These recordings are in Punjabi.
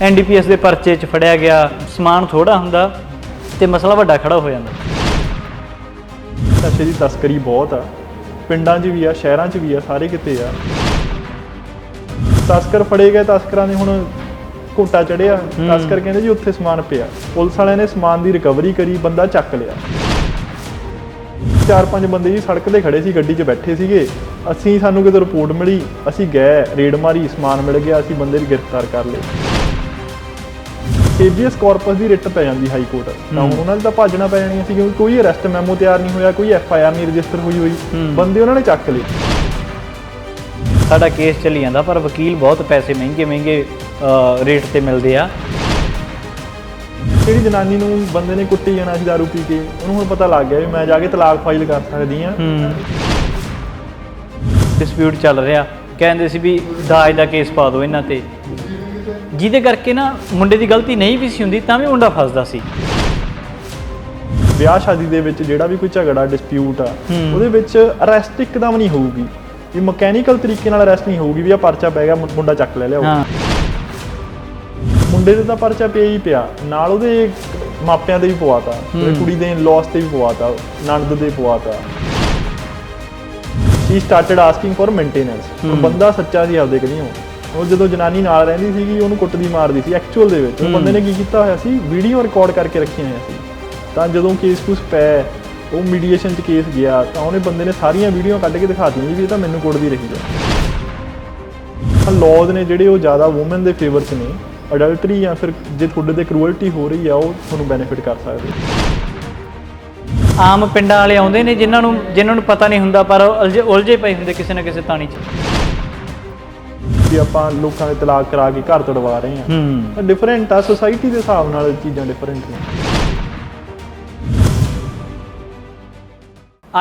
ਐਨਡੀਪੀਐਸ ਦੇ ਪਰਚੇ 'ਚ ਫੜਿਆ ਗਿਆ ਸਮਾਨ ਥੋੜਾ ਹੁੰਦਾ ਤੇ ਮਸਲਾ ਵੱਡਾ ਖੜਾ ਹੋ ਜਾਂਦਾ। ਨਸ਼ੇ ਦੀ ਤਸਕਰੀ ਬਹੁਤ ਆ। ਪਿੰਡਾਂ 'ਚ ਵੀ ਆ ਸ਼ਹਿਰਾਂ 'ਚ ਵੀ ਆ ਸਾਰੇ ਕਿਤੇ ਆ। ਤਸਕਰ ਫੜੇ ਗਏ ਤਸਕਰਾਂ ਨੇ ਹੁਣ ਘੋਟਾ ਚੜਿਆ ਤਸਕਰ ਕਹਿੰਦੇ ਜੀ ਉੱਥੇ ਸਮਾਨ ਪਿਆ। ਪੁਲਿਸ ਵਾਲਿਆਂ ਨੇ ਸਮਾਨ ਦੀ ਰਿਕਵਰੀ ਕਰੀ ਬੰਦਾ ਚੱਕ ਲਿਆ। ਚਾਰ ਪੰਜ ਬੰਦੇ ਜੀ ਸੜਕ ਤੇ ਖੜੇ ਸੀ ਗੱਡੀ 'ਚ ਬੈਠੇ ਸੀਗੇ। ਅਸੀਂ ਸਾਨੂੰ ਕਿਤੇ ਰਿਪੋਰਟ ਮਿਲੀ ਅਸੀਂ ਗਏ ਰੇਡ ਮਾਰੀ ਸਮਾਨ ਮਿਲ ਗਿਆ ਅਸੀਂ ਬੰਦੇ ਨੂੰ ਗ੍ਰਿਫਤਾਰ ਕਰ ਲਏ। ਹੇਬੀਅਸ ਕਾਰਪਸ ਦੀ ਰਿਟ ਪੈ ਜਾਂਦੀ ਹਾਈ ਕੋਰਟ ਤਾਂ ਹੁਣ ਉਹਨਾਂ ਦੀ ਤਾਂ ਭਾਜਣਾ ਪੈ ਜਾਣੀ ਸੀ ਕਿਉਂਕਿ ਕੋਈ ਅਰੈਸਟ ਮੈਮੋ ਤਿਆਰ ਨਹੀਂ ਹੋਇਆ ਕੋਈ ਐਫ ਆਈ ਆਰ ਨਹੀਂ ਰਜਿਸਟਰ ਹੋਈ ਹੋਈ। ਬੰਦੇ ਉਹਨਾਂ ਨੇ ਚੱਕ ਲਏ। ਸਾਡਾ ਕੇਸ ਚੱਲੀ ਜਾਂਦਾ ਪਰ ਵਕੀਲ ਬਹੁਤ ਪੈਸੇ ਮਹਿੰਗੇ ਮਹਿੰਗੇ ਰੇਟ ਤੇ ਮਿਲਦੇ ਆ। ਜਿਹੜੀ ਜਨਾਨੀ ਨੂੰ ਬੰਦੇ ਨੇ ਕੁੱਟੀ ਜਾਣਾ ਸੀ ਦਾਰੂ ਪੀ ਕੇ? ਉਹਨੂੰ ਹੁਣ ਪਤਾ ਲੱਗ ਗਿਆ ਵੀ ਮੈਂ ਜਾ ਕੇ ਤਲਾਕ ਫਾਈਲ ਕਰ ਸਕਦੀ ਆ ਡਿਸਪਿਊਟ ਚੱਲ ਰਿਹਾ। ਕਹਿੰਦੇ ਸੀ ਵੀ ਦਾਜ ਦਾ ਕੇਸ ਪਾ ਦਿਓ ਇਹਨਾਂ ਤੇ। ਜਿਹਦੇ ਕਰਕੇ ਨਾ ਮੁੰਡੇ ਦੀ ਗਲਤੀ ਨਹੀਂ ਵੀ ਸੀ ਹੁੰਦੀ ਤਾਂ ਵੀ ਮੁੰਡਾ ਫਸਦਾ ਸੀ। ਵਿਆਹ ਸ਼ਾਦੀ ਦੇ ਵਿੱਚ ਜਿਹੜਾ ਵੀ ਕੋਈ ਝਗੜਾ ਡਿਸਪਿਊਟ ਆ ਹੂੰ। ਉਹਦੇ ਵਿੱਚ ਅਰੈਸਟ ਇੱਕਦਮ ਨਹੀਂ ਹੋਊਗੀ। ਵੀ ਮਕੈਨੀਕਲ ਤਰੀਕੇ ਨਾਲ ਅਰੈਸਟ ਨਹੀਂ ਹੋਊਗੀ ਵੀ ਆ ਪਰਚਾ ਪੈ ਗਿਆ ਮੁੰਡਾ ਚੱਕ ਲੈ ਲਿਆ ਹਾਂ। ਮੁੰਡੇ ਦੇ ਤਾਂ ਪਰਚਾ ਪਿਆ ਹੀ ਪਿਆ। ਨਾਲ ਉਹਦੇ ਮਾਪਿਆਂ ਦੇ ਵੀ ਪਵਾਤਾ ਉਹਦੇ ਕੁੜੀ ਦੇ ਲੌਸ ਤੇ ਵੀ ਪਵਾਤਾ ਨਣਦ ਦੇ ਪਵਾਤਾ। He started asking for maintenance ਬੰਦਾ ਸੱਚਾ ਸੀ ਆਪਦੇ ਕਨੀਓ ਉਹ। ਜਦੋਂ ਜਨਾਨੀ ਨਾਲ ਰਹਿੰਦੀ ਸੀਗੀ ਉਹਨੂੰ ਕੁੱਟਦੀ ਮਾਰਦੀ ਸੀ ਐਕਚੁਅਲ ਦੇ ਵਿੱਚ। ਉਹ ਬੰਦੇ ਨੇ ਕੀ ਕੀਤਾ ਹੋਇਆ ਸੀ? ਵੀਡੀਓ ਰਿਕਾਰਡ ਕਰਕੇ ਰੱਖੀਆਂ ਹੋਈਆਂ ਸੀ। ਤਾਂ ਜਦੋਂ ਕੇਸ ਕੁਸ ਪੈ ਉਹ ਮੀਡੀਏਸ਼ਨ 'ਚ ਕੇਸ ਗਿਆ ਤਾਂ ਉਹਨੇ ਬੰਦੇ ਨੇ ਸਾਰੀਆਂ ਵੀਡੀਓ ਕੱਢ ਕੇ ਦਿਖਾਤੀਆਂ ਜੀ ਵੀ ਇਹ ਤਾਂ ਮੈਨੂੰ ਕੁੱਟਦੀ ਰਹੀ ਹੈ। ਲਾਜ਼ ਨੇ ਜਿਹੜੇ ਉਹ ਜ਼ਿਆਦਾ ਔਮਨ ਦੇ ਫੇਵਰ 'ਚ ਨੇ ਅਡਲਟਰੀ ਜਾਂ ਫਿਰ ਜੇ ਤੁਹਾਡੇ ਤੇ ਕਰੂਅਲਟੀ ਹੋ ਰਹੀ ਆ ਉਹ ਤੁਹਾਨੂੰ ਬੈਨੀਫਿਟ ਕਰ ਸਕਦੇ ਆਮ ਪਿੰਡਾਂ ਵਾਲੇ ਆਉਂਦੇ ਨੇ ਜਿਨ੍ਹਾਂ ਨੂੰ ਜਿਨ੍ਹਾਂ ਨੂੰ ਪਤਾ ਨਹੀਂ ਹੁੰਦਾ ਪਰ ਉਹ ਉਲਝੇ ਉਲਝੇ ਪਏ ਹੁੰਦੇ ਕਿਸੇ ਨਾ ਕਿਸੇ ਤਾਣੀ 'ਚ। ਵੀ ਆਪਾਂ ਲੋਕਾਂ ਦੇ ਤਲਾਕ ਕਰਾ ਕੇ ਘਰ ਤੜਵਾ ਰਹੇ ਹਾਂ। ਹੂੰ। ਡਿਫਰੈਂਟ ਆ ਸੋਸਾਇਟੀ ਦੇ ਹਿਸਾਬ ਨਾਲ ਚੀਜ਼ਾਂ ਡਿਫਰੈਂਟ ਨੇ।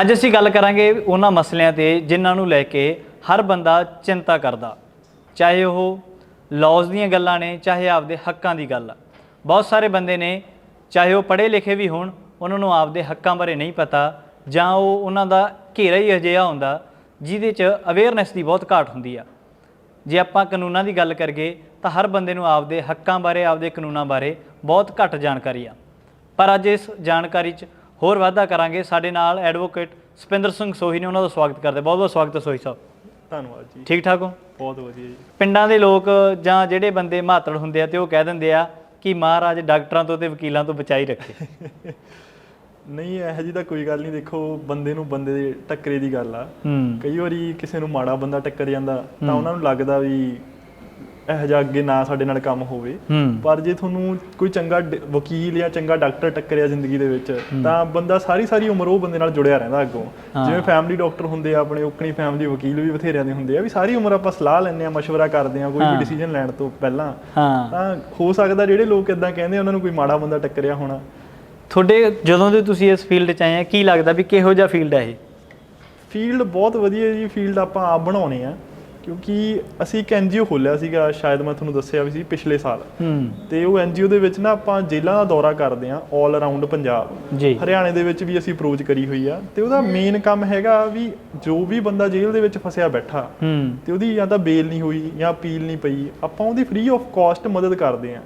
ਅੱਜ ਅਸੀਂ ਗੱਲ ਕਰਾਂਗੇ ਉਹਨਾਂ ਮਸਲਿਆਂ ਤੇ ਜਿਨ੍ਹਾਂ ਨੂੰ ਲੈ ਕੇ ਹਰ ਬੰਦਾ ਚਿੰਤਾ ਕਰਦਾ। ਚਾਹੇ ਉਹ ਲਾਜ਼ ਦੀਆਂ ਗੱਲਾਂ ਨੇ ਚਾਹੇ ਆਪਦੇ ਹੱਕਾਂ ਦੀ ਗੱਲ। ਆ ਬਹੁਤ ਸਾਰੇ ਬੰਦੇ ਨੇ ਚਾਹੇ ਉਹ ਪੜ੍ਹੇ ਲਿਖੇ ਵੀ ਹੋਣ ਉਹਨਾਂ ਨੂੰ ਆਪਦੇ ਹੱਕਾਂ ਬਾਰੇ ਨਹੀਂ ਪਤਾ ਜਾਂ ਉਹ ਉਹਨਾਂ ਦਾ ਘੇਰਾ ਹੀ ਅਜਿਹਾ ਹੁੰਦਾ ਜਿਹਦੇ 'ਚ ਅਵੇਅਰਨੈਸ ਦੀ ਬਹੁਤ ਘਾਟ ਹੁੰਦੀ ਆ। ਜੇ ਆਪਾਂ ਕਾਨੂੰਨਾਂ ਦੀ ਗੱਲ ਕਰੀਏ ਤਾਂ ਹਰ ਬੰਦੇ ਨੂੰ ਆਪਦੇ ਹੱਕਾਂ ਬਾਰੇ ਆਪਦੇ ਕਾਨੂੰਨਾਂ ਬਾਰੇ ਬਹੁਤ ਘੱਟ ਜਾਣਕਾਰੀ ਆ। ਪਰ ਅੱਜ ਇਸ ਜਾਣਕਾਰੀ 'ਚ ਹੋਰ ਵਾਧਾ ਕਰਾਂਗੇ। ਸਾਡੇ ਨਾਲ ਐਡਵੋਕੇਟ ਸਪਿੰਦਰ ਸਿੰਘ ਸੋਹੀ ਨੇ ਉਹਨਾਂ ਦਾ ਸਵਾਗਤ ਕਰਦੇ ਬਹੁਤ ਬਹੁਤ ਸਵਾਗਤ ਹੈ ਸੋਹੀ ਸਾਹਿਬ। ਧੰਨਵਾਦ ਜੀ। ਠੀਕ ਠਾਕ ਹੋ? ਬਹੁਤ ਵਧੀਆ ਜੀ। ਪਿੰਡਾਂ ਦੇ ਲੋਕ ਜਾਂ ਜਿਹੜੇ ਬੰਦੇ ਮਾਤੜ ਹੁੰਦੇ ਆ ਤੇ ਉਹ ਕਹਿ ਦਿੰਦੇ ਆ ਕਿ ਮਹਾਰਾਜ ਡਾਕਟਰਾਂ ਤੋਂ ਤੇ ਵਕੀਲਾਂ ਤੋਂ ਬਚਾਈ ਰੱਖੇ। ਨਹੀਂ ਇਹੋ ਜਿਹੀ ਤਾਂ ਕੋਈ ਗੱਲ ਨਹੀਂ। ਦੇਖੋ ਬੰਦੇ ਨੂੰ ਬੰਦੇ ਦੇ ਟੱਕਰੇ ਦੀ ਗੱਲ ਆ। ਕਈ ਵਾਰੀ ਕਿਸੇ ਨੂੰ ਮਾੜਾ ਬੰਦਾ ਟੱਕਰ ਜਾਂਦਾ ਤਾਂ ਉਹਨਾਂ ਨੂੰ ਲੱਗਦਾ ਵੀ ਇਹ ਜਾ ਅੱਗੇ ਨਾ ਸਾਡੇ ਨਾਲ ਕੰਮ ਹੋਵੇ। ਪਰ ਜੇ ਤੁਹਾਨੂੰ ਕੋਈ ਚੰਗਾ ਵਕੀਲ ਜਾਂ ਚੰਗਾ ਡਾਕਟਰ ਟੱਕਰਿਆ ਜ਼ਿੰਦਗੀ ਦੇ ਵਿੱਚ ਤਾਂ ਬੰਦਾ ਸਾਰੀ ਸਾਰੀ ਉਮਰ ਉਹ ਬੰਦੇ ਨਾਲ ਜੁੜਿਆ ਰਹਿੰਦਾ ਅੱਗੋਂ। ਜਿਵੇਂ ਫੈਮਿਲੀ ਡਾਕਟਰ ਹੁੰਦੇ ਆ ਆਪਣੇ ਉਕਣੀ ਫੈਮਿਲੀ ਵਕੀਲ ਵੀ ਬਥੇਰਿਆਂ ਦੇ ਹੁੰਦੇ ਆ ਵੀ ਸਾਰੀ ਉਮਰ ਆਪਾਂ ਸਲਾਹ ਲੈਂਦੇ ਆ مشਵਰਾ ਕਰਦੇ ਆ ਕੋਈ ਵੀ ਡਿਸੀਜਨ ਲੈਣ ਤੋਂ ਪਹਿਲਾਂ। ਤਾਂ ਹੋ ਸਕਦਾ ਜਿਹੜੇ ਲੋਕ ਇਦਾਂ ਕਹਿੰਦੇ ਉਹਨਾਂ ਨੂੰ ਕੋਈ ਮਾੜਾ ਬੰਦਾ ਟੱਕਰਿਆ ਹੋਣਾ। ਤੁਹਾਡੇ ਜਦੋਂ ਦੇ ਤੁਸੀਂ ਇਸ ਫੀਲਡ 'ਚ ਆਏ ਆ, ਕੀ ਲੱਗਦਾ ਵੀ ਕਿਹੋ ਜਿਹਾ ਫੀਲਡ ਹੈ ਇਹ? ਫੀਲਡ ਬਹੁਤ ਵਧੀਆ ਜੀ ਫੀਲਡ ਆਪਾਂ ਆਪ ਬਣਾਉਣੇ ਆ। ਕਿਉਂਕਿ ਅਸੀਂ ਇੱਕ ਐਨਜੀਓ ਖੋਲਿਆ ਸੀਗਾ ਸ਼ਾਇਦ ਮੈਂ ਤੁਹਾਨੂੰ ਦੱਸਿਆ ਵੀ ਸੀ ਪਿਛਲੇ ਸਾਲ। ਹੂੰ। ਤੇ ਉਹ ਐਨਜੀਓ ਦੇ ਵਿੱਚ ਨਾ ਆਪਾਂ ਜੇਲ੍ਹਾਂ ਦਾ ਦੌਰਾ ਕਰਦੇ ਆ 올 ਅਰਾਊਂਡ ਪੰਜਾਬ। ਜੀ। ਹਰਿਆਣੇ ਦੇ ਵਿੱਚ ਵੀ ਅਸੀਂ ਅਪਰੋਚ ਕਰੀ ਹੋਈ ਆ। ਤੇ ਉਹਦਾ ਮੇਨ ਕੰਮ ਹੈਗਾ ਵੀ ਜੋ ਵੀ ਬੰਦਾ ਜੇਲ੍ਹ ਦੇ ਵਿੱਚ ਫਸਿਆ ਬੈਠਾ ਹੂੰ। ਤੇ ਉਹਦੀ ਜਾਂ ਤਾਂ ਬੇਲ ਨਹੀਂ ਹੋਈ ਜਾਂ ਅਪੀਲ ਨਹੀਂ ਪਈ ਆਪਾਂ ਉਹਦੀ ਫ੍ਰੀ ਆਫ ਕਾਸਟ ਮਦਦ ਕਰਦੇ ਆ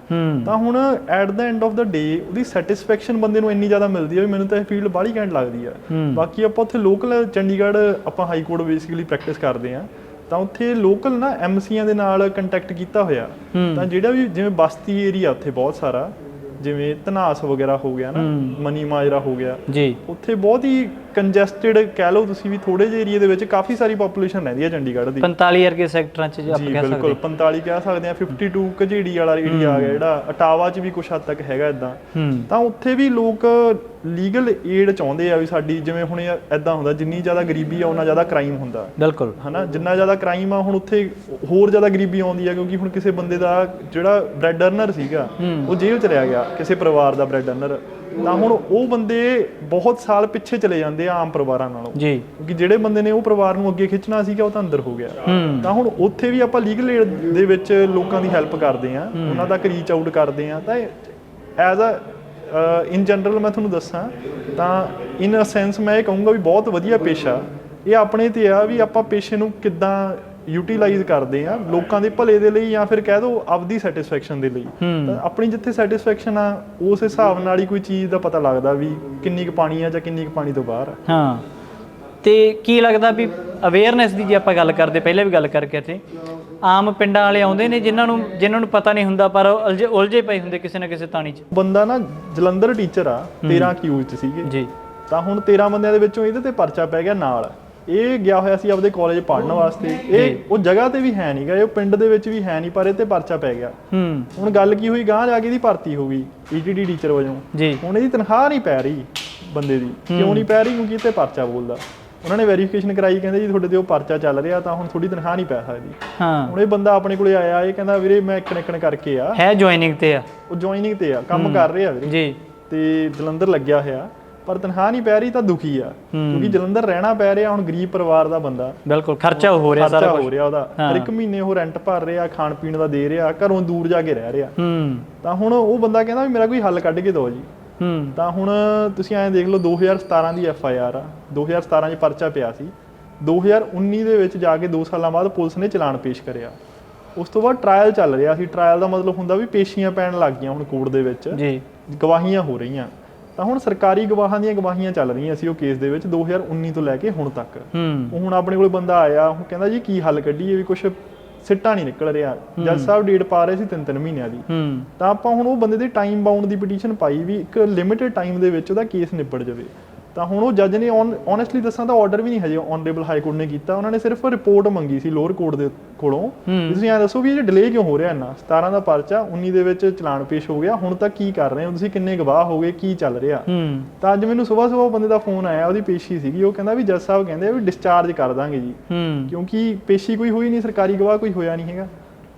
ਤਾਂ ਹੁਣ at the end of the day ਉਹਦੀ ਸੈਟੀਸਫੈਕਸ਼ਨ ਬੰਦੇ ਨੂੰ ਇੰਨੀ ਜ਼ਿਆਦਾ ਮਿਲਦੀ ਹੈ ਵੀ ਮੈਨੂੰ ਤਾਂ ਇਹ ਫੀਲਡ ਬਾਹਲੀ ਘੈਂਟ ਲੱਗਦੀ ਆ। ਬਾਕੀ ਆਪਾਂ ਉੱਥੇ ਲੋਕਲ ਚੰਡੀਗੜ੍ਹ ਆਪਾਂ ਹਾਈ ਕੋਰਟ ਬੇਸਿਕਲੀ ਪ੍ਰੈਕਟਿਸ ਕਰਦੇ ਆ ਤਾਂ ਉੱਥੇ ਲੋਕਲ ਨਾ ਐਮਸੀਆਂ ਦੇ ਨਾਲ ਕੰਟੈਕਟ ਕੀਤਾ ਹੋਇਆ। ਤਾਂ ਜਿਹੜਾ ਵੀ ਜਿਵੇਂ ਬਸਤੀ ਏਰੀਆ ਉੱਥੇ ਬਹੁਤ ਸਾਰਾ ਜਿਵੇਂ ਧਨਾਸ ਵਗੈਰਾ ਹੋ ਗਿਆ ਨਾ। ਮਨੀ ਮਾਜਰਾ ਹੋ ਗਿਆ ਜੀ ਉੱਥੇ ਬਹੁਤ ਹੀ ਕੰਜੈਸਟਡ ਕਹਿ ਲਓ ਤੁਸੀਂ ਵੀ ਥੋੜੇ ਜਿਹੇ ਏਰੀਆ ਦੇ ਵਿੱਚ ਕਾਫੀ ਸਾਰੀ ਪੋਪੂਲੇਸ਼ਨ ਰਹਿੰਦੀ ਹੈ ਚੰਡੀਗੜ੍ਹ ਦੀ। 45 ਵਰਗੇ ਸੈਕਟਰਾਂ 'ਚ ਜੇ ਆਪਾਂ ਕਹਿ ਬਿਲਕੁਲ ਸਕਦੇ। 45 ਕਹਿ ਸਕਦੇ ਆ 52 ਕਝੇੜੀ ਵਾਲਾ ਏਰੀਆ ਆ ਗਿਆ ਜਿਹੜਾ ਅਟਾਵਾ 'ਚ ਵੀ ਕੁਛ ਹੱਦ ਤੱਕ ਹੈਗਾ ਇਦਾਂ ਤਾਂ ਉੱਥੇ ਵੀ ਲੋਕ ਲੀਗਲ ਏਡ ਚਾਹੁੰਦੇ ਆ ਵੀ ਸਾਡੀ ਜਿਵੇਂ ਹੁਣ ਐਦਾਂ ਹੁੰਦਾ ਜਿੰਨੀ ਜ਼ਿਆਦਾ ਗਰੀਬੀ ਆ ਉਹਨਾਂ ਜ਼ਿਆਦਾ ਕ੍ਰਾਈਮ ਹੁੰਦਾ। ਬਿਲਕੁਲ। ਹਨਾ ਜਿੰਨਾ ਜ਼ਿਆਦਾ ਕ੍ਰਾਈਮ ਆ ਹੁਣ ਉੱਥੇ ਹੋਰ ਜ਼ਿਆਦਾ ਗਰੀਬੀ ਆਉਂਦੀ ਆ ਕਿਉਂਕਿ ਹੁਣ ਕਿਸੇ ਬੰਦੇ ਦਾ ਜਿਹੜਾ ਬ੍ਰੈਡ ਅਰਨਰ ਸੀਗਾ ਉਹ ਜੇਲ੍ਹ ਚ ਰਹਿ ਗਿਆ ਕਿਸੇ ਪਰਿਵਾਰ ਦਾ ਬ੍ਰੈਡ ਅਰਨਰ ਤਾਂ ਹੁਣ ਉਹ ਬੰਦੇ ਬਹੁਤ ਸਾਲ ਪਿੱਛੇ ਚਲੇ ਜਾਂਦੇ ਆ ਆਮ ਪਰਿਵਾਰਾਂ ਨਾਲੋਂ। ਜੀ। ਕਿਉਂਕਿ ਜਿਹੜੇ ਬੰਦੇ ਨੇ ਉਹ ਪਰਿਵਾਰ ਨੂੰ ਅੱਗੇ ਖਿੱਚਣਾ ਸੀਗਾ ਉਹ ਤਾਂ ਅੰਦਰ ਹੋ ਗਿਆ। ਤਾਂ ਹੁਣ ਉੱਥੇ ਵੀ ਆਪਾਂ ਲੀਗਲ ਏਡ ਦੇ ਵਿੱਚ ਲੋਕਾਂ ਦੀ ਹੈਲਪ ਕਰਦੇ ਆ ਉਹਨਾਂ ਤੱਕ ਰੀਚ ਆਊਟ ਕਰਦੇ ਆ। ਤਾਂ ਐਜ਼ ਅ ਇਨ ਜਨਰਲ ਮੈਂ ਤੁਹਾਨੂੰ ਦੱਸਾਂ ਤਾਂ ਇਨ ਅ ਸੈਂਸ ਮੈਂ ਇਹ ਕਹੂੰਗਾ ਵੀ ਬਹੁਤ ਵਧੀਆ ਪੇਸ਼ਾ। ਇਹ ਆਪਣੇ ਤੇ ਆ ਵੀ ਆਪਾਂ ਪੇਸ਼ੇ ਨੂੰ ਕਿੱਦਾਂ ਯੂਟਿਲਾਈਜ਼ ਕਰਦੇ ਆ ਲੋਕਾਂ ਦੇ ਭਲੇ ਦੇ ਲਈ ਜਾਂ ਫਿਰ ਕਹਿ ਦਿਓ ਆਪਦੀ ਸੈਟੀਸਫੈਕਸ਼ਨ ਦੇ ਲਈ। ਤਾਂ ਆਪਣੀ ਜਿੱਥੇ ਸੈਟੀਸਫੈਕਸ਼ਨ ਆ ਉਸ ਹਿਸਾਬ ਨਾਲ ਹੀ ਕੋਈ ਚੀਜ਼ ਦਾ ਪਤਾ ਲੱਗਦਾ ਵੀ ਕਿੰਨੀ ਕੁ ਪਾਣੀ ਆ ਜਾਂ ਕਿੰਨੀ ਕੁ ਪਾਣੀ ਤੋਂ ਬਾਹਰ ਆ। ਹਾਂ। ਤੇ ਕੀ ਲੱਗਦਾ ਵੀ ਅਵੇਅਰਨੈਸ ਦੀ ਜੇ ਆਪਾਂ ਗੱਲ ਕਰਦੇ ਪਹਿਲਾਂ ਵੀ ਗੱਲ ਕਰਕੇ ਇੱਥੇ ਆਮ ਪਿੰਡਾਂ ਵਾਲੇ ਆਉਂਦੇ ਨੇ ਜਿਨ੍ਹਾਂ ਨੂੰ ਜਿਨ੍ਹਾਂ ਨੂੰ ਪਤਾ ਨਹੀਂ ਹੁੰਦਾ ਪਰ ਉਲਝੇ ਉਲਝੇ ਪਏ ਹੁੰਦੇ ਕਿਸੇ ਨਾ ਕਿਸੇ ਤਾਣੀ 'ਚ। ਬੰਦਾ ਨਾ ਜਲੰਧਰ ਟੀਚਰ ਆ 13 ਕਿਊਜ਼ ਚ ਸੀਗੇ। ਜੀ। ਤਾਂ ਹੁਣ 13 ਬੰਦਿਆਂ ਦੇ ਵਿੱਚੋਂ ਇਹਦੇ ਤੇ ਪਰਚਾ ਪੈ ਗਿਆ ਨਾਲ। ਇਹ ਗਿਆ ਹੋਇਆ ਸੀ ਆਪਦੇ ਕਾਲਜ ਪੜ੍ਹਨ ਵਾਸਤੇ। ਇਹ ਉਹ ਜਗ੍ਹਾ ਤੇ ਵੀ ਹੈ ਨਹੀਂਗਾ ਇਹ ਪਿੰਡ ਦੇ ਵਿੱਚ ਵੀ ਹੈ ਨਹੀਂ ਪਰ ਇਹ ਤੇ ਪਰਚਾ ਪੈ ਗਿਆ। ਹੂੰ। ਹੁਣ ਗੱਲ ਕੀ ਹੋਈ ਗਾਂ ਜਾ ਕੇ ਇਹਦੀ ਭਰਤੀ ਹੋ ਗਈ ਈਟੀਡੀ ਟੀਚਰ ਵਜੋਂ। ਜੀ। ਹੁਣ ਇਹਦੀ ਤਨਖਾਹ ਨਹੀਂ ਪੈ ਰਹੀ ਬੰਦੇ ਦੀ। ਕਿਉਂ ਨਹੀਂ ਪੈ ਰਹੀ? ਕਿਉਂਕਿ ਇਹ ਤੇ ਪਰਚਾ ਬੋਲਦਾ। ਉਹਨਾਂ ਨੇ ਵੈਰੀਫਿਕੇਸ਼ਨ ਕਰਾਈ ਕਹਿੰਦੇ ਜੀ ਤੁਹਾਡੇ ਤੇ ਉਹ ਪਰਚਾ ਚੱਲ ਰਿਹਾ ਤਾਂ ਹੁਣ ਥੋੜੀ ਤਨਖਾਹ ਨਹੀਂ ਪੈ ਸਕਦੀ। ਹਾਂ। ਹੁਣ ਇਹ ਬੰਦਾ ਆਪਣੇ ਕੋਲੇ ਆਇਆ ਇਹ ਕਹਿੰਦਾ ਵੀਰੇ ਮੈਂ ਇੱਕ ਨਿਕਣ ਕਰਕੇ ਆ। ਹੈ ਜੁਆਇਨਿੰਗ ਤੇ ਆ। ਉਹ ਜੁਆਇਨਿੰਗ ਤੇ ਆ ਕੰਮ ਕਰ ਰਿਹਾ ਵੀਰੇ। ਜੀ। ਤੇ ਜਲੰਧਰ ਲੱਗਿਆ ਹੋਇਆ। ਪਰ ਤਨਖਾਹ ਨਹੀਂ ਪੈ ਰਹੀ ਤਾਂ ਦੁਖੀ ਆ ਕਿਉਂਕਿ ਜਲੰਧਰ ਰਹਿਣਾ ਪੈ ਰਿਹਾ ਹੁਣ ਗਰੀਬ ਪਰਿਵਾਰ ਦਾ ਬੰਦਾ। ਬਿਲਕੁਲ ਖਰਚਾ ਹੋ ਰਿਹਾ ਸਾਰਾ ਹੋ ਰਿਹਾ ਉਹਦਾ। ਹਰ ਇੱਕ ਮਹੀਨੇ ਉਹ ਰੈਂਟ ਭਰ ਰਿਹਾ ਖਾਣ ਪੀਣ ਦਾ ਦੇ ਰਿਹਾ ਘਰੋਂ ਦੂਰ ਜਾ ਕੇ ਰਹਿ ਰਿਹਾ। ਹੂੰ। ਤਾਂ ਹੁਣ ਉਹ ਬੰਦਾ ਕਹਿੰਦਾ ਵੀ ਮੇਰਾ ਕੋਈ ਹੱਲ ਕੱਢ ਕੇ ਦਿਓ ਜੀ। ਹੂੰ। ਤਾਂ ਹੁਣ ਤੁਸੀਂ ਐਂ ਦੇਖ ਲਓ 2017 ਦੀ ਐਫ ਆਈ ਆਰ ਆ। 2017 'ਚ ਪਰਚਾ ਪਿਆ ਸੀ। 2019 ਦੇ ਵਿੱਚ ਜਾ ਕੇ 2 ਸਾਲਾਂ ਬਾਅਦ ਪੁਲਿਸ ਨੇ ਚਲਾਨ ਪੇਸ਼ ਕਰਿਆ। ਉਸ ਤੋਂ ਬਾਅਦ ਟ੍ਰਾਇਲ ਚੱਲ ਰਿਹਾ ਸੀ। ਟ੍ਰਾਇਲ ਦਾ ਮਤਲਬ ਹੁੰਦਾ ਵੀ ਪੇਸ਼ੀਆਂ ਪੈਣ ਲੱਗ ਗਈਆਂ ਹੁਣ ਕੋਰਟ ਦੇ ਵਿੱਚ। ਜੀ। ਗਵਾਹੀਆਂ ਹੋ ਰਹੀਆਂ। ਤਾਂ ਹੁਣ ਸਰਕਾਰੀ ਗਵਾਹਾਂ ਦੀਆਂ ਗਵਾਹੀਆਂ ਚੱਲ ਰਹੀਆਂ ਸੀ ਉਹ ਕੇਸ ਦੇ ਵਿੱਚ 2019 ਤੋਂ ਲੈ ਕੇ ਹੁਣ ਤੱਕ। ਉਹ ਹੁਣ ਆਪਣੇ ਕੋਲ ਬੰਦਾ ਆਇਆ ਉਹ ਕਹਿੰਦਾ ਜੀ ਕੀ ਹੱਲ ਕੱਢੀਏ ਵੀ ਕੁਝ ਸਿੱਟਾ ਨਹੀਂ ਨਿਕਲ ਰਿਹਾ। ਜੱਜ ਸਾਹਿਬ ਡੇਟ ਪਾ ਰਹੇ ਸੀ ਤਿੰਨ ਤਿੰਨ ਮਹੀਨਿਆਂ ਦੀ। ਤਾਂ ਆਪਾਂ ਹੁਣ ਉਹ ਬੰਦੇ ਦੇ ਟਾਈਮ ਬਾਉਂਡ ਦੀ ਪਟੀਸ਼ਨ ਪਾਈ ਵੀ ਇੱਕ ਲਿਮਿਟਿਡ ਟਾਈਮ ਦੇ ਵਿੱਚ ਉਹਦਾ ਕੇਸ ਨਿਬੜ ਜਾਵੇ। ਤਾਂ ਹੁਣ ਉਹ ਜੱਜ ਨੇ ਓਨੈਸਟਲੀ ਦੱਸਾਂ ਤਾਂ ਆਰਡਰ ਵੀ ਨਹੀਂ ਹਜੇ ਆਨਰੇਬਲ ਹਾਈ ਕੋਰਟ ਨੇ ਕੀਤਾ। ਉਹਨਾਂ ਨੇ ਸਿਰਫ ਰਿਪੋਰਟ ਮੰਗੀ ਸੀ ਲੋਅਰ ਕੋਰਟ ਦੇ ਕੋਲੋਂ। ਤੁਸੀਂ ਐਂ ਦੱਸੋ ਵੀ ਇਹ ਡਿਲੇ ਕਿਉਂ ਹੋ ਰਿਹਾ ਇੰਨਾ? 17 ਦਾ ਪਰਚਾ 19 ਦੇ ਵਿੱਚ ਚਲਾਨ ਪੇਸ਼ ਹੋ ਗਿਆ। ਹੁਣ ਤੱਕ ਕੀ ਕਰ ਰਹੇ ਹੋ? ਤੁਸੀਂ ਕਿੰਨੇ ਗਵਾਹ ਹੋ ਗਏ? ਕੀ ਚੱਲ ਰਿਹਾ? ਤਾਂ ਅੱਜ ਮੈਨੂੰ ਸਵੇਰ ਸਵੇਰ ਬੰਦੇ ਦਾ ਫੋਨ ਆਇਆ ਉਹਦੀ ਪੇਸ਼ੀ ਸੀਗੀ। ਉਹ ਕਹਿੰਦਾ ਵੀ ਜੱਜ ਸਾਹਿਬ ਕਹਿੰਦੇ ਆ ਵੀ ਡਿਸਚਾਰਜ ਕਰ ਦਾਂਗੇ ਜੀ। ਕਿਉਂਕਿ ਪੇਸ਼ੀ ਕੋਈ ਹੋਈ ਨਹੀਂ ਸਰਕਾਰੀ ਗਵਾਹ ਕੋਈ ਹੋਇਆ ਨਹੀਂ ਹੈਗਾ।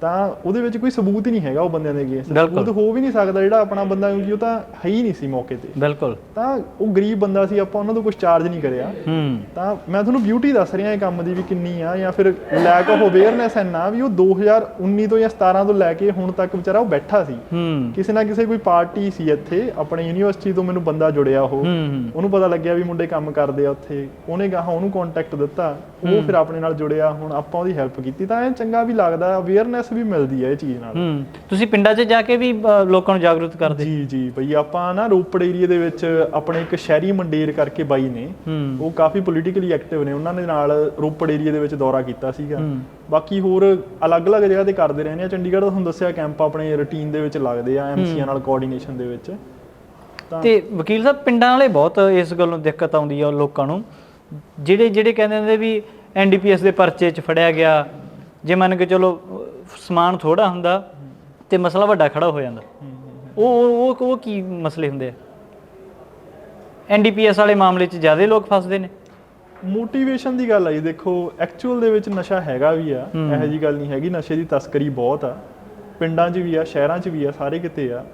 ਤਾਂ ਉਹਦੇ ਵਿੱਚ ਕੋਈ ਸਬੂਤ ਹੀ ਨਹੀਂ ਹੈਗਾ ਉਹ ਬੰਦਿਆਂ ਦੇ ਅਗੇਂਸਟ ਬਿਲਕੁਲ। ਸਬੂਤ ਹੋ ਵੀ ਨਹੀਂ ਸਕਦਾ ਜਿਹੜਾ ਆਪਣਾ ਬੰਦਾ ਕਿਉਂਕਿ ਉਹ ਤਾਂ ਹੈ ਹੀ ਨਹੀਂ ਸੀ ਮੌਕੇ ਤੇ। ਬਿਲਕੁਲ। ਤਾਂ ਉਹ ਗਰੀਬ ਬੰਦਾ ਸੀ ਆਪਾਂ ਉਹਨਾਂ ਤੋਂ ਕੁਝ ਚਾਰਜ ਨਹੀਂ ਕਰਿਆ। ਹੂੰ। ਤਾਂ ਮੈਂ ਤੁਹਾਨੂੰ ਬਿਊਟੀ ਦੱਸ ਰਿਹਾ ਇਹ ਕੰਮ ਦੀ ਵੀ ਕਿੰਨੀ ਆ ਜਾਂ ਫਿਰ ਲੈਕ ਆਫ ਅਵੇਅਰਨੈਸ ਇੰਨਾ ਵੀ ਉਹ 2019 ਤੋਂ ਜਾਂ 17 ਤੋਂ ਲੈ ਕੇ ਹੁਣ ਤੱਕ ਵਿਚਾਰਾ ਉਹ ਬੈਠਾ ਸੀ। ਹੂੰ। ਕਿਸੇ ਨਾ ਕਿਸੇ ਕੋਈ ਪਾਰਟੀ ਸੀ ਇੱਥੇ ਆਪਣੇ ਯੂਨੀਵਰਸਿਟੀ ਤੋਂ ਮੈਨੂੰ ਬੰਦਾ ਜੁੜਿਆ ਉਹ। ਹੂੰ। ਉਹਨੂੰ ਪਤਾ ਲੱਗਿਆ ਵੀ ਮੁੰਡੇ ਕੰਮ ਕਰਦੇ ਆ ਉੱਥੇ। ਉਹਨੇ ਗਾਹਾਂ ਉਹਨੂੰ ਕੰਟੈਕਟ ਦਿੱਤਾ। ਉਹ ਫਿਰ ਆਪਣੇ ਨਾਲ ਜੁੜਿਆ ਹੁਣ ਆਪਾਂ ਉਹਦੀ ਹੈਲਪ ਕੀਤੀ। ਤਾਂ ਇਹ ਚੰਗਾ ਵੀ ਲੱਗਦਾ ਅਵੇਅਰਨੈਸ ਵੀ ਮਿਲਦੀ ਹੈ ਇਹ ਚੀਜ਼ ਨਾਲ। ਹੂੰ ਤੁਸੀਂ ਪਿੰਡਾਂ 'ਚ ਜਾ ਕੇ ਵੀ ਅ, ਲੋਕਾਂ ਨੂੰ ਜਾਗਰੂਕ ਕਰਦੇ? ਜੀ ਜੀ ਭਈ ਆਪਾਂ ਨਾ ਰੋਪੜ ਏਰੀਆ ਦੇ ਵਿੱਚ ਆਪਣੇ ਇੱਕ ਸ਼ਹਿਰੀ ਮੰਡੇਰ ਕਰਕੇ ਬਾਈ ਨੇ ਹੂੰ। ਉਹ ਕਾਫੀ ਪੋਲੀਟੀਕਲੀ ਐਕਟਿਵ ਨੇ ਉਹਨਾਂ ਦੇ ਨਾਲ ਰੋਪੜ ਏਰੀਆ ਦੇ ਵਿੱਚ ਦੌਰਾ ਕੀਤਾ ਸੀਗਾ। ਬਾਕੀ ਹੋਰ ਅਲੱਗ-ਅਲੱਗ ਜਗ੍ਹਾ ਤੇ ਕਰਦੇ ਰਹਿੰਦੇ ਆ। ਚੰਡੀਗੜ੍ਹ ਦਾ ਤੁਹਾਨੂੰ ਦੱਸਿਆ ਕੈਂਪ ਆਪਣੇ ਰੁਟੀਨ ਦੇ ਵਿੱਚ ਲੱਗਦੇ ਆ ਐਮਸੀਆਂ ਨਾਲ ਕੋਆਰਡੀਨੇਸ਼ਨ ਦੇ ਵਿੱਚ। ਤਾਂ ਵਕੀਲ ਸਾਹਿਬ ਪਿੰਡਾਂ ਵਾਲੇ ਬਹੁਤ ਇਸ ਗੱਲੋਂ ਦਿੱਕਤ ਆਉਂਦੀ ਆ ਲੋਕਾਂ ਨੂੰ। ਜਿਹੜੇ ਜਿਹੜੇ ਕਹਿੰਦੇ ਹੁੰਦੇ ਵੀ ਐਨਡੀਪੀਐਸ ਦੇ ਪਰਚੇ 'ਚ ਫੜਿਆ ਗਿਆ ਜੇ ਮੰਨ ਕੇ ਚਲੋ ਸਮਾਨ ਥੋੜਾ ਹੁੰਦਾ ਤੇ ਮਸਲਾ ਵੱਡਾ ਖੜਾ ਹੋ ਜਾਂਦਾ। ਉਹ ਉਹ ਉਹ- ਕੀ ਮਸਲੇ ਹੁੰਦੇ ਆ? ਐਨਡੀਪੀਐਸ ਵਾਲੇ ਮਾਮਲੇ 'ਚ ਜ਼ਿਆਦਾ ਲੋਕ ਫਸਦੇ ਨੇ। ਮੋਟੀਵੇਸ਼ਨ ਦੀ ਗੱਲ ਆ ਜੀ ਦੇਖੋ ਐਕਚੁਅਲ ਦੇ ਵਿੱਚ ਨਸ਼ਾ ਹੈਗਾ ਵੀ ਆ। ਇਹੋ ਜੀ ਗੱਲ ਨਹੀਂ ਹੈਗੀ ਨਸ਼ੇ ਦੀ ਤਸਕਰੀ ਬਹੁਤ ਆ। ਪਿੰਡਾਂ 'ਚ ਵੀ ਆ ਸ਼ਹਿਰਾਂ 'ਚ ਵੀ ਆ ਸਾਰੇ ਕਿਤੇ ਆ।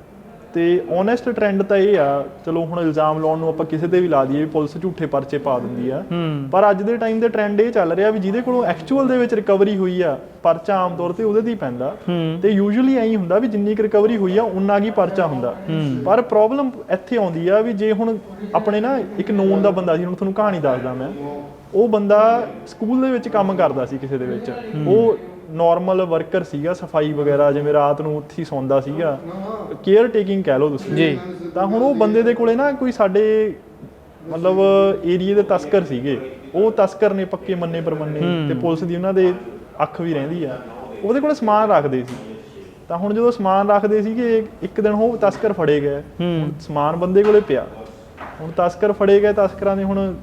ਤੇ ਓਨੈਸਟ ਟ੍ਰੈਂਡ ਤਾਂ ਇਹ ਆ ਚਲੋ ਹੁਣ ਇਲਜ਼ਾਮ ਲਾਉਣ ਨੂੰ ਆਪਾਂ ਕਿਸੇ ਤੇ ਵੀ ਲਾ ਦਈਏ ਵੀ ਪੁਲਿਸ ਝੂਠੇ ਪਰਚੇ ਪਾ ਦਿੰਦੀ ਆ। ਪਰ ਅੱਜ ਦੇ ਟਾਈਮ ਦੇ ਟ੍ਰੈਂਡ ਇਹ ਚੱਲ ਰਿਹਾ ਵੀ ਜਿਹਦੇ ਕੋਲੋਂ ਐਕਚੁਅਲ ਦੇ ਵਿੱਚ ਰਿਕਵਰੀ ਹੋਈ ਆ ਪਰਚਾ ਆਮ ਤੌਰ ਤੇ ਉਹਦੇ ਹੀ ਪੈਂਦਾ। ਤੇ ਯੂਜੂਅਲੀ ਐਂ ਹੁੰਦਾ ਵੀ ਜਿੰਨੀ ਕੁ ਰਿਕਵਰੀ ਹੋਈ ਆ ਉਨਾ ਕੀ ਪਰਚਾ ਹੁੰਦਾ। ਪਰ ਪ੍ਰੋਬਲਮ ਇੱਥੇ ਆਉਂਦੀ ਆ ਵੀ ਜੇ ਹੁਣ ਆਪਣੇ ਨਾ ਇੱਕ ਨੋਨ ਦਾ ਬੰਦਾ ਸੀ ਹੁਣ ਤੁਹਾਨੂੰ ਕਹਾਣੀ ਦੱਸਦਾ ਮੈਂ। ਉਹ ਬੰਦਾ ਸਕੂਲ ਦੇ ਵਿੱਚ ਕੰਮ ਕਰਦਾ ਸੀ ਕਿਸੇ ਦੇ ਵਿੱਚ। ਉਹ ਨਾਰਮਲ ਵਰਕਰ ਸੀਗਾ ਸਫ਼ਾਈ ਵਗੈਰਾ ਜਿਵੇਂ ਰਾਤ ਨੂੰ ਉੱਥੇ ਹੀ ਸੌਂਦਾ ਸੀਗਾ। ਕੇਅਰ ਟੇਕਿੰਗ ਕਹਿ ਲਓ ਤੁਸੀਂ। ਜੀ। ਤਾਂ ਹੁਣ ਉਹ ਬੰਦੇ ਦੇ ਕੋਲੇ ਨਾ ਕੋਈ ਸਾਡੇ ਮਤਲਬ ਏਰੀਏ ਦੇ ਤਸਕਰ ਸੀਗੇ। ਉਹ ਤਸਕਰ ਨੇ ਪੱਕੇ ਮੰਨੇ ਪਰਮੰਨੇ ਤੇ ਪੁਲਿਸ ਦੀ ਉਹਨਾਂ ਦੇ ਅੱਖ ਵੀ ਰਹਿੰਦੀ ਆ। ਉਹਦੇ ਕੋਲੇ ਸਮਾਨ ਰੱਖਦੇ ਸੀ। ਤਾਂ ਹੁਣ ਜਦੋਂ ਸਮਾਨ ਰੱਖਦੇ ਸੀਗੇ ਇੱਕ ਦਿਨ ਉਹ ਤਸਕਰ ਫੜੇ ਗਏ। ਹੁਣ ਸਮਾਨ ਬੰਦੇ ਕੋਲੇ ਪਿਆ। ਹੁਣ ਤਸਕਰ ਫੜੇ ਗਏ ਤਸਕਰਾਂ ਨੇ ਹੁਣ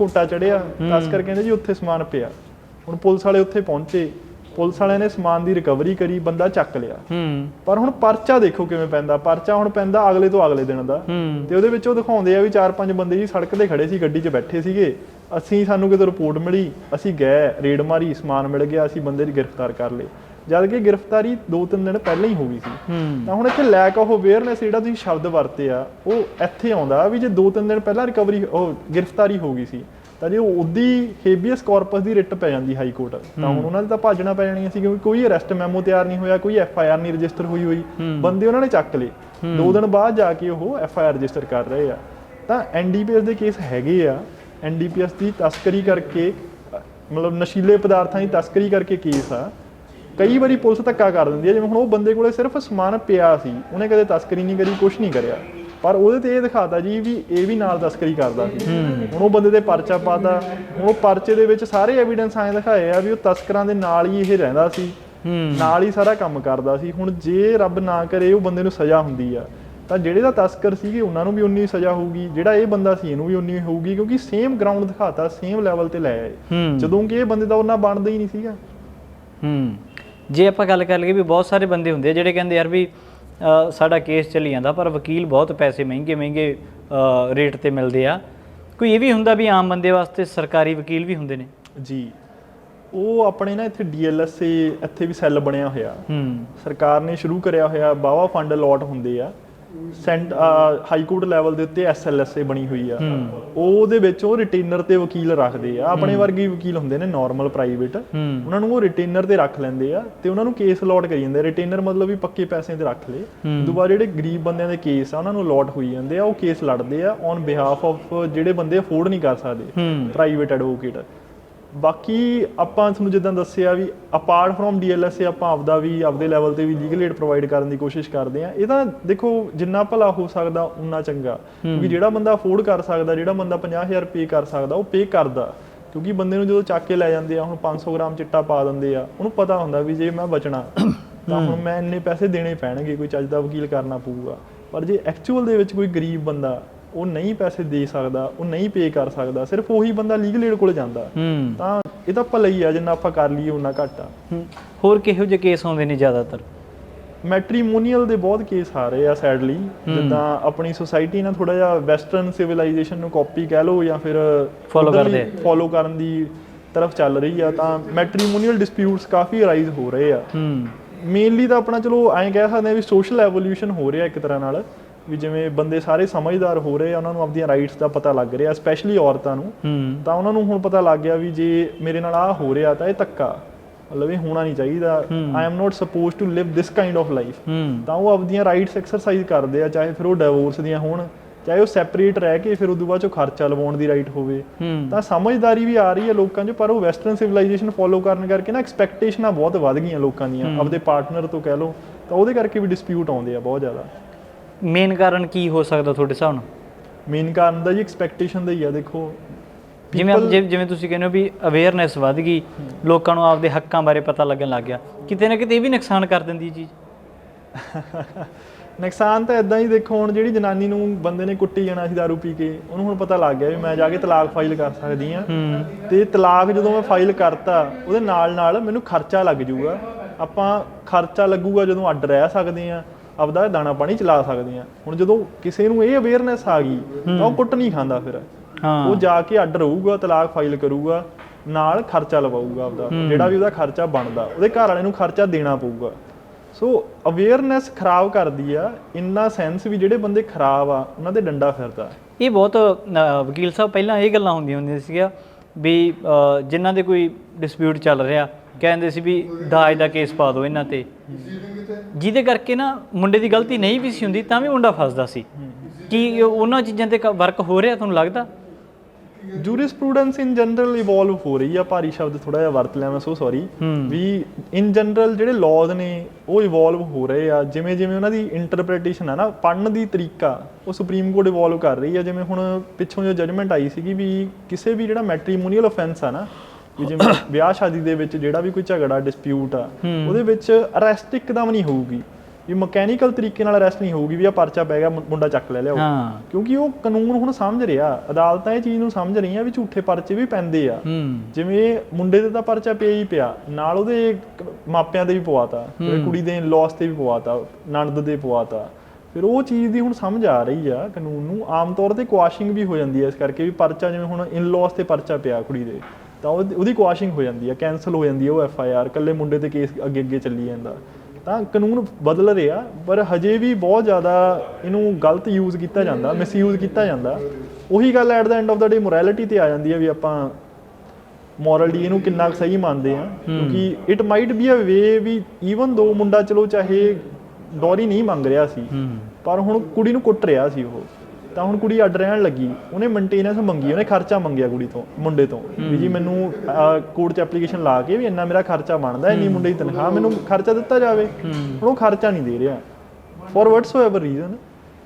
ਘੋਟਾ ਚੜਿਆ ਤਸਕਰ ਕਹਿੰਦੇ ਜੀ ਉੱਥੇ ਸਮਾਨ ਪਿਆ। ਹੁਣ ਪੁਲਿਸ ਵਾਲੇ ਉੱਥੇ ਪਹੁੰਚੇ। ਪੁਲਿਸ ਵਾਲਿਆਂ ਨੇ ਸਮਾਨ ਦੀ ਰਿਕਵਰੀ ਕਰੀ, ਬੰਦਾ ਚੱਕ ਲਿਆ। ਹੂੰ ਪਰ ਹੁਣ ਪਰਚਾ ਦੇਖੋ ਕਿਵੇਂ ਪੈਂਦਾ। ਪਰਚਾ ਹੁਣ ਪੈਂਦਾ ਅਗਲੇ ਤੋਂ ਅਗਲੇ ਦਿਨ ਦਾ। ਤੇ ਉਹਦੇ ਵਿੱਚ ਉਹ ਦਿਖਾਉਂਦੇ ਆ ਵੀ ਚਾਰ ਪੰਜ ਬੰਦੇ ਜੀ ਸੜਕ ਤੇ ਖੜੇ ਸੀ, ਗੱਡੀ 'ਚ ਬੈਠੇ ਸੀਗੇ। ਅਸੀਂ ਸਾਨੂੰ ਕਿਤੇ ਰਿਪੋਰਟ ਮਿਲੀ, ਅਸੀਂ ਗਏ, ਰੇਡ ਮਾਰੀ, ਸਮਾਨ ਮਿਲ ਗਿਆ, ਅਸੀਂ ਬੰਦੇ ਦੀ ਗ੍ਰਿਫਤਾਰ ਕਰ ਲਏ। ਜਦ ਕਿ ਗ੍ਰਿਫਤਾਰੀ 2-3 ਦਿਨ ਪਹਿਲਾਂ ਹੀ ਹੋ ਗਈ ਸੀ। ਤਾਂ ਹੁਣ ਇੱਥੇ ਲੈਕ ਆਫ ਅਵੇਅਰਨੈਸ ਜਿਹੜਾ ਤੁਸੀਂ ਸ਼ਬਦ ਵਰਤੇ ਆ, ਉਹ ਇੱਥੇ ਆਉਂਦਾ ਵੀ ਜੇ 2-3 ਦਿਨ ਪਹਿਲਾਂ ਰਿਕਵਰੀ ਉਹ ਗ੍ਰਿਫਤਾਰੀ ਹੋ ਗਈ ਸੀ। ਤਾਂ ਜੇ ਉਹਦੀ ਹੇਬੀਅਸ ਕਾਰਪਸ ਦੀ ਰਿਟ ਪੈ ਜਾਂਦੀ ਹਾਈ ਕੋਰਟ ਤਾਂ ਹੁਣ ਉਹਨਾਂ ਦੇ ਤਾਂ ਭਾਜਣਾ ਪੈ ਜਾਣੀਆਂ ਸੀ ਕਿਉਂਕਿ ਕੋਈ ਅਰੈਸਟ ਮੈਮੋ ਤਿਆਰ ਨਹੀਂ ਹੋਇਆ ਕੋਈ ਐਫ ਆਈ ਆਰ ਨਹੀਂ ਰਜਿਸਟਰ ਹੋਈ ਹੋਈ। ਬੰਦੇ ਉਹਨਾਂ ਨੇ ਚੱਕ ਲਏ। ਦੋ ਦਿਨ ਬਾਅਦ ਜਾ ਕੇ ਉਹ ਐਫ ਆਈ ਆਰ ਰਜਿਸਟਰ ਕਰ ਰਹੇ ਆ। ਤਾਂ ਐਨਡੀਪੀਐਸ ਦੇ ਕੇਸ ਹੈਗੇ ਆ। ਐਨਡੀਪੀਐਸ ਦੀ ਤਸਕਰੀ ਕਰਕੇ ਮਤਲਬ ਨਸ਼ੀਲੇ ਪਦਾਰਥਾਂ ਦੀ ਤਸਕਰੀ ਕਰਕੇ ਕੇਸ ਆ। ਕਈ ਵਾਰੀ ਪੁਲਿਸ ਧੱਕਾ ਕਰ ਦਿੰਦੀ ਹੈ ਜਿਵੇਂ ਹੁਣ ਉਹ ਬੰਦੇ ਕੋਲੇ ਸਿਰਫ ਸਮਾਨ ਪਿਆ ਸੀ ਉਹਨੇ ਕਦੇ ਤਸਕਰੀ ਨਹੀਂ ਕਰੀ ਕੁਝ ਨਹੀਂ ਕਰਿਆ। ਪਰ ਉਹਦੇ ਤੇ ਇਹ ਦਿਖਾਤਾ ਜੀ ਵੀ ਇਹ ਵੀ ਨਾਲ ਤਸਕਰੀ ਕਰਦਾ ਸੀ। ਹੁਣ ਉਹ ਬੰਦੇ ਤੇ ਪਰਚਾ ਪਾਤਾ। ਉਹ ਪਰਚੇ ਦੇ ਵਿੱਚ ਸਾਰੇ ਐਵੀਡੈਂਸ ਆਏ ਦਿਖਾਏ ਆ ਵੀ ਉਹ ਤਸਕਰਾਂ ਦੇ ਨਾਲ ਹੀ ਇਹ ਰਹਿੰਦਾ ਸੀ। ਨਾਲ ਹੀ ਸਾਰਾ ਕੰਮ ਕਰਦਾ ਸੀ। ਹੁਣ ਜੇ ਰੱਬ ਨਾ ਕਰੇ ਉਹ ਬੰਦੇ ਨੂੰ ਸਜ਼ਾ ਹੁੰਦੀ ਆ। ਤਾਂ ਜਿਹੜੇ ਦਾ ਤਸਕਰ ਸੀਗੇ ਉਹਨਾਂ ਨੂੰ ਵੀ ਉਨੀ ਸਜ਼ਾ ਹੋਊਗੀ। ਜਿਹੜਾ ਇਹ ਬੰਦਾ ਸੀ ਇਹਨੂੰ ਵੀ ਉਨੀ ਹੋਊਗੀ। ਕਿਉਂਕਿ ਸੇਮ ਗਰਾਊਂਡ ਦਿਖਾਤਾ ਸੇਮ ਲੈਵਲ ਤੇ ਲੈ ਆਏ। ਜਦੋਂ ਕਿ ਇਹ ਬੰਦੇ ਦਾ ਉਹਨਾਂ ਬਣਦਾ ਹੀ ਨਹੀਂ ਸੀਗਾ। ਹੂੰ। ਜੇ ਆਪਾਂ ਗੱਲ ਕਰ ਲਈਏ ਵੀ ਬਹੁਤ ਸਾਰੇ ਬੰਦੇ ਹੁੰਦੇ ਆ ਜਿਹੜੇ ਕਹਿੰਦੇ ਯਾਰ ਵੀ ਸਾਡਾ ਕੇਸ ਚੱਲੀ ਜਾਂਦਾ ਪਰ ਵਕੀਲ ਬਹੁਤ ਪੈਸੇ ਮਹਿੰਗੇ ਮਹਿੰਗੇ ਰੇਟ ਤੇ ਮਿਲਦੇ ਆ। ਕੋਈ ਇਹ ਵੀ ਹੁੰਦਾ ਵੀ ਆਮ ਬੰਦੇ ਵਾਸਤੇ ਸਰਕਾਰੀ ਵਕੀਲ ਵੀ ਹੁੰਦੇ ਨੇ? ਜੀ ਉਹ ਆਪਣੇ ਨਾ ਇੱਥੇ ਡੀਐਲਐਸਏ ਇੱਥੇ ਵੀ ਸੈੱਲ ਬਣਿਆ ਹੋਇਆ। ਹੂੰ। ਸਰਕਾਰ ਨੇ ਸ਼ੁਰੂ ਕਰਿਆ ਹੋਇਆ ਬਾਵਾ ਫੰਡ ਅਲਾਟ ਹੁੰਦੇ ਆ। ਸੈਂਟ ਹਾਈ ਕੋਰਟ ਲੈਵਲ ਦੇ ਉੱਤੇ ਐਸਐਲਐਸਏ ਬਣੀ ਹੋਈ ਆ। ਉਹਦੇ ਵਿੱਚ ਉਹ ਰਿਟੇਨਰ ਤੇ ਵਕੀਲ ਰੱਖਦੇ ਆ। ਆਪਣੇ ਵਰਗੇ ਵਕੀਲ ਹੁੰਦੇ ਨੇ ਨਾਰਮਲ ਪ੍ਰਾਈਵੇਟ ਉਹਨਾਂ ਨੂੰ ਉਹ ਰਿਟੇਨਰ ਤੇ ਰੱਖ ਲੈਂਦੇ ਆ ਤੇ ਉਹਨਾਂ ਨੂੰ ਕੇਸ ਅਲਾਟ ਕਰੀ ਜਾਂਦੇ ਰਿਟੇਨਰ ਮਤਲਬ ਵੀ ਪੱਕੇ ਪੈਸੇ ਤੇ ਰੱਖ। ਉਦੋਂ ਬਾਅਦ ਜਿਹੜੇ ਗਰੀਬ ਬੰਦਿਆਂ ਦੇ ਕੇਸ ਆ ਉਹਨਾਂ ਨੂੰ ਅਲਾਟ ਹੋਈ ਜਾਂਦੇ ਆ। ਉਹ ਕੇਸ ਲੜਦੇ ਆ। ਔਨ ਬਿਹਾਫ ਆਫ ਜਿਹੜੇ ਬੰਦੇ ਅਫੋਰਡ ਨਹੀਂ ਕਰ ਸਕਦੇ। ਪ੍ਰਾਈਵੇਟ ਐਡਵੋਕੇਟ ਬਾਕੀ ਆਪਾਂ ਤੁਹਾਨੂੰ ਜਿੱਦਾਂ ਦੱਸਿਆ ਵੀ ਅਪਾਰਟ ਫਰੋਮ ਡੀਐਲਐਸਏ ਆਪਾਂ ਆਪਦਾ ਵੀ ਆਪਦੇ ਲੈਵਲ ਤੇ ਵੀ ਲੀਗਲ ਏਡ ਪ੍ਰੋਵਾਈਡ ਕਰਨ ਦੀ ਕੋਸ਼ਿਸ਼ ਕਰਦੇ ਆ ਇਹ ਤਾਂ ਦੇਖੋ ਜਿੰਨਾ ਭਲਾ ਹੋ ਸਕਦਾ ਉਨਾ ਚੰਗਾ। ਕਿਉਂਕਿ ਜਿਹੜਾ ਬੰਦਾ ਅਫੋਰਡ ਕਰ ਸਕਦਾ ਜਿਹੜਾ ਬੰਦਾ 50000 ਪੇ ਕਰ ਸਕਦਾ ਉਹ ਪੇ ਕਰਦਾ। ਕਿਉਂਕਿ ਬੰਦੇ ਨੂੰ ਜਦੋਂ ਚੱਕ ਕੇ ਲੈ ਜਾਂਦੇ ਆ ਹੁਣ 500 ਗ੍ਰਾਮ ਚਿੱਟਾ ਪਾ ਦਿੰਦੇ ਆ ਉਹਨੂੰ ਪਤਾ ਹੁੰਦਾ ਵੀ ਜੇ ਮੈਂ ਬਚਣਾ ਤਾਂ ਹੁਣ ਮੈਂ ਇੰਨੇ ਪੈਸੇ ਦੇਣੇ ਪੈਣਗੇ ਕੋਈ ਚੱਜ ਦਾ ਵਕੀਲ ਕਰਨਾ ਪਊਗਾ। ਪਰ ਜੇ ਐਕਚੁਅਲ ਦੇ ਵਿੱਚ ਕੋਈ ਗਰੀਬ ਬੰਦਾ ਉਹ ਨਹੀਂ ਪੈਸੇ ਦੇ ਸਕਦਾ ਉਹ ਨਹੀਂ ਪੇ ਕਰ ਸਕਦਾ ਸਿਰਫ ਉਹੀ ਬੰਦਾ ਲੀਗਲ ਏਡ ਕੋਲ ਜਾਂਦਾ। ਤਾਂ ਇਹ ਤਾਂ ਭਲਾ ਹੀ ਆ ਜਿੰਨਾ ਆਪਾਂ ਕਰ ਲਈਏ ਉਨਾ ਘੱਟ ਆ। ਹੋਰ ਕਿਹੋ ਜਿਹੇ ਕੇਸ ਆਉਂਦੇ ਨੇ ਜ਼ਿਆਦਾਤਰ? ਮੈਟ੍ਰੀਮੋਨੀਅਲ ਦੇ ਬਹੁਤ ਕੇਸ ਆ ਰਹੇ ਆ ਸੈਡਲੀ ਜਿੱਦਾਂ ਆਪਣੀ ਸੋਸਾਇਟੀ ਨਾਲ ਥੋੜਾ ਜਿਹਾ ਵੈਸਟਰਨ ਸਿਵਲਾਈਜੇਸ਼ਨ ਨੂੰ ਕਾਪੀ ਕਹਿ ਲਓ ਜਾਂ ਫਿਰ Follow ਕਰਦੇ। ਫੋਲੋ ਕਰਨ ਦੀ ਤਰਫ ਚੱਲ ਰਹੀ ਆ ਤਾਂ ਮੈਟ੍ਰੀਮੋਨੀਅਲ ਡਿਸਪਿਊਟਸ ਕਾਫੀ ਅਰਾਈਜ਼ ਹੋ ਰਹੇ ਆ। ਹੂੰ। ਮੇਨਲੀ ਤਾਂ ਆਪਣਾ ਚਲੋ ਐਂ ਕਹਿ ਸਕਦੇ ਆ ਵੀ ਸੋਸ਼ਲ ਐਵੋਲੂਸ਼ਨ ਹੋ ਰਿਹਾ ਇੱਕ ਤਰ੍ਹਾਂ ਨਾਲ। ਵੀ ਜਿਵੇਂ ਬੰਦੇ ਸਾਰੇ ਸਮਝਦਾਰ ਹੋ ਰਹੇ ਆ ਉਹਨਾਂ ਨੂੰ ਆਪਣੀਆਂ ਰਾਈਟਸ ਦਾ ਪਤਾ ਲੱਗ ਰਿਹਾ ਸਪੈਸ਼ਲੀ ਔਰਤਾਂ ਨੂੰ ਤਾਂ ਉਹਨਾਂ ਨੂੰ ਹੁਣ ਪਤਾ ਲੱਗ ਗਿਆ ਵੀ ਜੇ ਮੇਰੇ ਨਾਲ ਆਹ ਹੋ ਰਿਹਾ ਤਾਂ ਇਹ ਧੱਕਾ ਮਤਲਬ ਇਹ ਹੋਣਾ ਨਹੀਂ ਚਾਹੀਦਾ। I am not suppose to live this kind of life ਤਾਂ ਉਹ ਆਪਣੀਆਂ ਰਾਈਟਸ ਐਕਸਰਸਾਈਜ਼ ਕਰਦੇ ਆ ਚਾਹੇ ਫਿਰ ਉਹ ਡਿਵੋਰਸ ਦੀਆਂ ਹੋਣ ਚਾਹੇ ਉਹ ਸੈਪਰੇਟ ਰਹਿ ਕੇ ਫਿਰ ਉਦੋਂ ਬਾਅਦ ਚੋਂ ਖਰਚਾ ਲਵਾਉਣ ਦੀ ਰਾਈਟ ਹੋਵੇ। ਤਾਂ ਸਮਝਦਾਰੀ ਵੀ ਆ ਰਹੀ ਹੈ ਲੋਕਾਂ 'ਚ ਪਰ ਉਹ ਵੈਸਟਰਨ ਸਿਵਲਾਈਜੇਸ਼ਨ ਫੋਲੋ ਕਰਨ ਕਰਕੇ ਨਾ ਐਕਸਪੈਕਟੇਸ਼ਨਾਂ ਬਹੁਤ ਵੱਧ ਗਈਆਂ ਲੋਕਾਂ ਦੀਆਂ ਆਪਦੇ ਪਾਰਟਨਰ ਤੋਂ ਕਹਿ ਲਓ ਤਾਂ ਉਹਦੇ ਕਰਕੇ ਵੀ ਡਿਸਪਿਊਟ ਆਉਂਦੇ ਆ ਬਹੁਤ ਜ਼ਿਆਦਾ। ਮੇਨ ਕਾਰਨ ਕੀ ਹੋ ਸਕਦਾ ਤੁਹਾਡੇ ਹਿਸਾਬ ਨਾਲ? ਮੇਨ ਕਾਰਨ ਦਾ ਜੀ ਐਕਸਪੈਕਟੇਸ਼ਨ ਦਾ ਹੀ ਆ ਦੇਖੋ। ਜਿਵੇਂ ਆਪ- ਜਿਵੇਂ ਜਿਵੇਂ ਤੁਸੀਂ ਕਹਿੰਦੇ ਹੋ ਵੀ ਅਵੇਅਰਨੈਸ ਵੱਧ ਗਈ ਲੋਕਾਂ ਨੂੰ ਆਪਦੇ ਹੱਕਾਂ ਬਾਰੇ ਪਤਾ ਲੱਗਣ ਲੱਗ ਗਿਆ। ਕਿਤੇ ਨਾ ਕਿਤੇ ਇਹ ਵੀ ਨੁਕਸਾਨ ਕਰ ਦਿੰਦੀ ਚੀਜ਼। ਨੁਕਸਾਨ ਤਾਂ ਇਦਾਂ ਹੀ ਦੇਖੋ ਹੁਣ ਜਿਹੜੀ ਜਨਾਨੀ ਨੂੰ ਬੰਦੇ ਨੇ ਕੁੱਟੀ ਜਾਣਾ ਸੀ दारू ਪੀ ਕੇ ਉਹਨੂੰ ਹੁਣ ਪਤਾ ਲੱਗ ਗਿਆ ਵੀ ਮੈਂ ਜਾ ਕੇ ਤਲਾਕ ਫਾਈਲ ਕਰ ਸਕਦੀ ਆ ਹੂੰ। ਤੇ ਤਲਾਕ ਜਦੋਂ ਮੈਂ ਫਾਈਲ ਕਰਤਾ ਉਹਦੇ ਨਾਲ ਨਾਲ ਮੈਨੂੰ ਖਰਚਾ ਲੱਗ ਜਾਊਗਾ। ਆਪਾਂ ਖਰਚਾ ਲੱਗੂਗਾ ਜਦੋਂ ਅੱਡ ਰਹਿ ਸਕਦੇ ਆ ਆਪਦਾ ਦਾਣਾ ਪਾਣੀ ਚਲਾ ਸਕਦੇ ਆ ਹੁਣ ਜਦੋਂ ਕਿਸੇ ਨੂੰ ਇਹ ਅਵੇਅਰਨੈਸ ਆ ਗਈ ਤਾਂ ਉਹ ਕੁੱਟ ਨਹੀਂ ਖਾਂਦਾ ਫਿਰ। ਉਹ ਜਾ ਕੇ ਅੱਡ ਰਹੂਗਾ ਤਲਾਕ ਫਾਈਲ ਕਰੂਗਾ ਨਾਲ ਖਰਚਾ ਲਵਾਊਗਾ ਆਪਦਾ। ਜਿਹੜਾ ਵੀ ਉਹਦਾ ਖਰਚਾ ਬਣਦਾ ਉਹਦੇ ਘਰ ਵਾਲੇ ਨੂੰ ਖਰਚਾ ਦੇਣਾ ਪਊਗਾ। ਸੋ ਅਵੇਅਰਨੈਸ ਖਰਾਬ ਕਰਦੀ ਆ ਇੰਨਾ ਸੈਂਸ ਵੀ ਜਿਹੜੇ ਬੰਦੇ ਖਰਾਬ ਆ ਉਹਨਾਂ ਦੇ ਡੰਡਾ ਫਿਰਦਾ। ਇਹ ਬਹੁਤ ਵਕੀਲ ਸਾਹਿਬ ਪਹਿਲਾਂ ਇਹ ਗੱਲਾਂ ਹੁੰਦੀਆਂ ਹੁੰਦੀਆਂ ਸੀਗਾ ਵੀ ਜਿਨ੍ਹਾਂ ਦੇ ਕੋਈ ਡਿਸਪਿਊਟ ਚੱਲ ਰਿਹਾ ਕਹਿੰਦੇ ਸੀ ਵੀ ਦਾਜ ਦਾ ਕੇਸ ਪਾ ਦਿਓ ਇਹਨਾਂ ਤੇ। ਜਿਹਦੇ ਕਰਕੇ ਨਾ ਮੁੰਡੇ ਦੀ ਗਲਤੀ ਨਹੀਂ ਵੀ ਸੀ ਹੁੰਦੀ ਤਾਂ ਵੀ ਮੁੰਡਾ ਫਸਦਾ ਸੀ। ਕੀ ਉਹਨਾਂ ਚੀਜ਼ਾਂ ਤੇ ਵਰਕ ਹੋ ਰਿਹਾ ਤੁਹਾਨੂੰ ਲੱਗਦਾ? ਜੂਰਿਸਪ੍ਰੂਡੈਂਸ ਇਨ ਜਨਰਲ ਇਵੋਲਵ ਹੋ ਰਹੀ ਆ। ਭਾਰੀ ਸ਼ਬਦ ਥੋੜਾ ਜਿਹਾ ਵਰਤ ਲਿਆ ਮੈਂ ਸੋ ਸੌਰੀ ਵੀ ਇਨ ਜਨਰਲ ਜਿਹੜੇ ਲਾਜ਼ ਨੇ ਉਹ ਇਵੋਲਵ ਹੋ ਰਹੇ ਆ। ਜਿਵੇਂ ਜਿਵੇਂ ਉਹਨਾਂ ਦੀ ਇੰਟਰਪ੍ਰੀਟੇਸ਼ਨ ਆ ਨਾ ਪੜਨ ਦੀ ਤਰੀਕਾ ਉਹ ਸੁਪਰੀਮ ਕੋਰਟ ਇਵੋਲਵ ਕਰ ਰਹੀ ਆ। ਜਿਵੇਂ ਹੁਣ ਪਿੱਛੋਂ ਜੋ ਜਜਮੈਂਟ ਆਈ ਸੀਗੀ ਵੀ ਕਿਸੇ ਵੀ ਜਿਹੜਾ ਮੈਟ੍ਰੀਮੋਨੀਅਲ ਅਫੈਂਸ ਆ ਨਾ ਵੀ ਜਿਵੇਂ ਵਿਆਹ ਸ਼ਾਦੀ ਦੇ ਵਿੱਚ ਜਿਹੜਾ ਵੀ ਕੋਈ ਝਗੜਾ ਡਿਸਪਿਊਟ ਆ ਉਹਦੇ ਵਿੱਚ ਅਰੈਸਟ ਇੱਕਦਮ ਨਹੀਂ ਹੋਊਗੀ। ਵੀ ਮਕੈਨੀਕਲ ਤਰੀਕੇ ਨਾਲ ਅਰੈਸਟ ਨਹੀਂ ਹੋਊਗੀ ਵੀ ਆ ਪਰਚਾ ਪੈ ਗਿਆ ਮੁੰਡਾ ਚੱਕ ਲੈ ਲਿਆਓ ਕਿਉਂਕਿ ਉਹ ਕਾਨੂੰਨ ਹੁਣ ਸਮਝ ਰਿਹਾ। ਅਦਾਲਤਾਂ ਇਹ ਚੀਜ਼ ਨੂੰ ਸਮਝ ਰਹੀਆਂ ਵੀ ਝੂਠੇ ਪਰਚੇ ਵੀ ਪੈਂਦੇ ਆ। ਜਿਵੇਂ ਮੁੰਡੇ ਦੇ ਤਾਂ ਪਰਚਾ ਪਿਆ ਹੀ ਪਿਆ। ਨਾਲ ਉਹਦੇ ਮਾਪਿਆਂ ਦੇ ਵੀ ਪਵਾਤਾ। ਫਿਰ ਕੁੜੀ ਦੇ ਇਨ-ਲॉस ਤੇ ਵੀ ਪਵਾਤਾ। ਨਣਦ ਦੇ ਪਵਾਤਾ। ਫਿਰ ਉਹ ਚੀਜ਼ ਦੀ ਹੁਣ ਸਮਝ ਆ ਰਹੀ ਆ ਕਾਨੂੰਨ ਨੂੰ। ਆਮ ਤੌਰ ਤੇ ਕੁਆਸ਼ਿੰਗ ਵੀ ਹੋ ਜਾਂਦੀ ਹੈ ਇਸ ਕਰਕੇ ਵੀ ਪਰਚਾ ਜਿਵੇਂ ਹੁਣ ਇਨ-ਲॉस ਤੇ ਪਰਚਾ ਪਿਆ ਕੁੜੀ ਦੇ। ਤਾਂ ਉਹਦੀ ਉਹਦੀ ਕੁਆਸ਼ਿੰਗ ਹੋ ਜਾਂਦੀ ਹੈ ਕੈਨਸਲ ਹੋ ਜਾਂਦੀ ਹੈ ਉਹ ਐਫ ਆਈ ਆਰ ਇਕੱਲੇ ਮੁੰਡੇ ਤੇ ਕੇਸ ਅੱਗੇ ਅੱਗੇ ਚੱਲੀ ਜਾਂਦਾ। ਤਾਂ ਕਾਨੂੰਨ ਬਦਲ ਰਿਹਾ ਪਰ ਹਜੇ ਵੀ ਬਹੁਤ ਜ਼ਿਆਦਾ ਇਹਨੂੰ ਗਲਤ ਯੂਜ਼ ਕੀਤਾ ਜਾਂਦਾ ਮਿਸਯੂਜ਼ ਕੀਤਾ ਜਾਂਦਾ। ਉਹੀ ਗੱਲ at the end of the day morality ਤੇ ਆ ਜਾਂਦੀ ਹੈ ਵੀ ਆਪਾਂ ਮੋਰਲੀ ਇਹਨੂੰ ਕਿੰਨਾ ਕੁ ਸਹੀ ਮੰਨਦੇ ਆ। ਕਿਉਂਕਿ it might be a way we even though ਮੁੰਡਾ ਚਲੋ ਚਾਹੇ ਡੋਰੀ ਨਹੀਂ ਮੰਗ ਰਿਹਾ ਸੀ ਪਰ ਹੁਣ ਕੁੜੀ ਨੂੰ ਕੁੱਟ ਰਿਹਾ ਸੀ ਉਹ। ਤਾਂ ਹੁਣ ਕੁੜੀ ਅੱਡ ਰਹਿਣ ਲੱਗੀ। ਉਹਨੇ ਮੇਨਟੇਨੈਂਸ ਮੰਗੀ ਉਹਨੇ ਖਰਚਾ ਮੰਗਿਆ ਕੁੜੀ ਤੋਂ ਮੁੰਡੇ ਤੋਂ। ਵੀ ਜੀ ਮੈਨੂੰ ਕੋਰਟ 'ਚ ਐਪਲੀਕੇਸ਼ਨ ਲਾ ਕੇ ਵੀ ਇੰਨਾ ਮੇਰਾ ਖਰਚਾ ਬਣਦਾ ਇੰਨੀ ਮੁੰਡੇ ਦੀ ਤਨਖਾਹ ਮੈਨੂੰ ਖਰਚਾ ਦਿੱਤਾ ਜਾਵੇ। ਹੁਣ ਉਹ ਖਰਚਾ ਨਹੀਂ ਦੇ ਰਿਹਾ। ਫॉर ਵਟਸੋਐਵਰ ਰੀਜ਼ਨ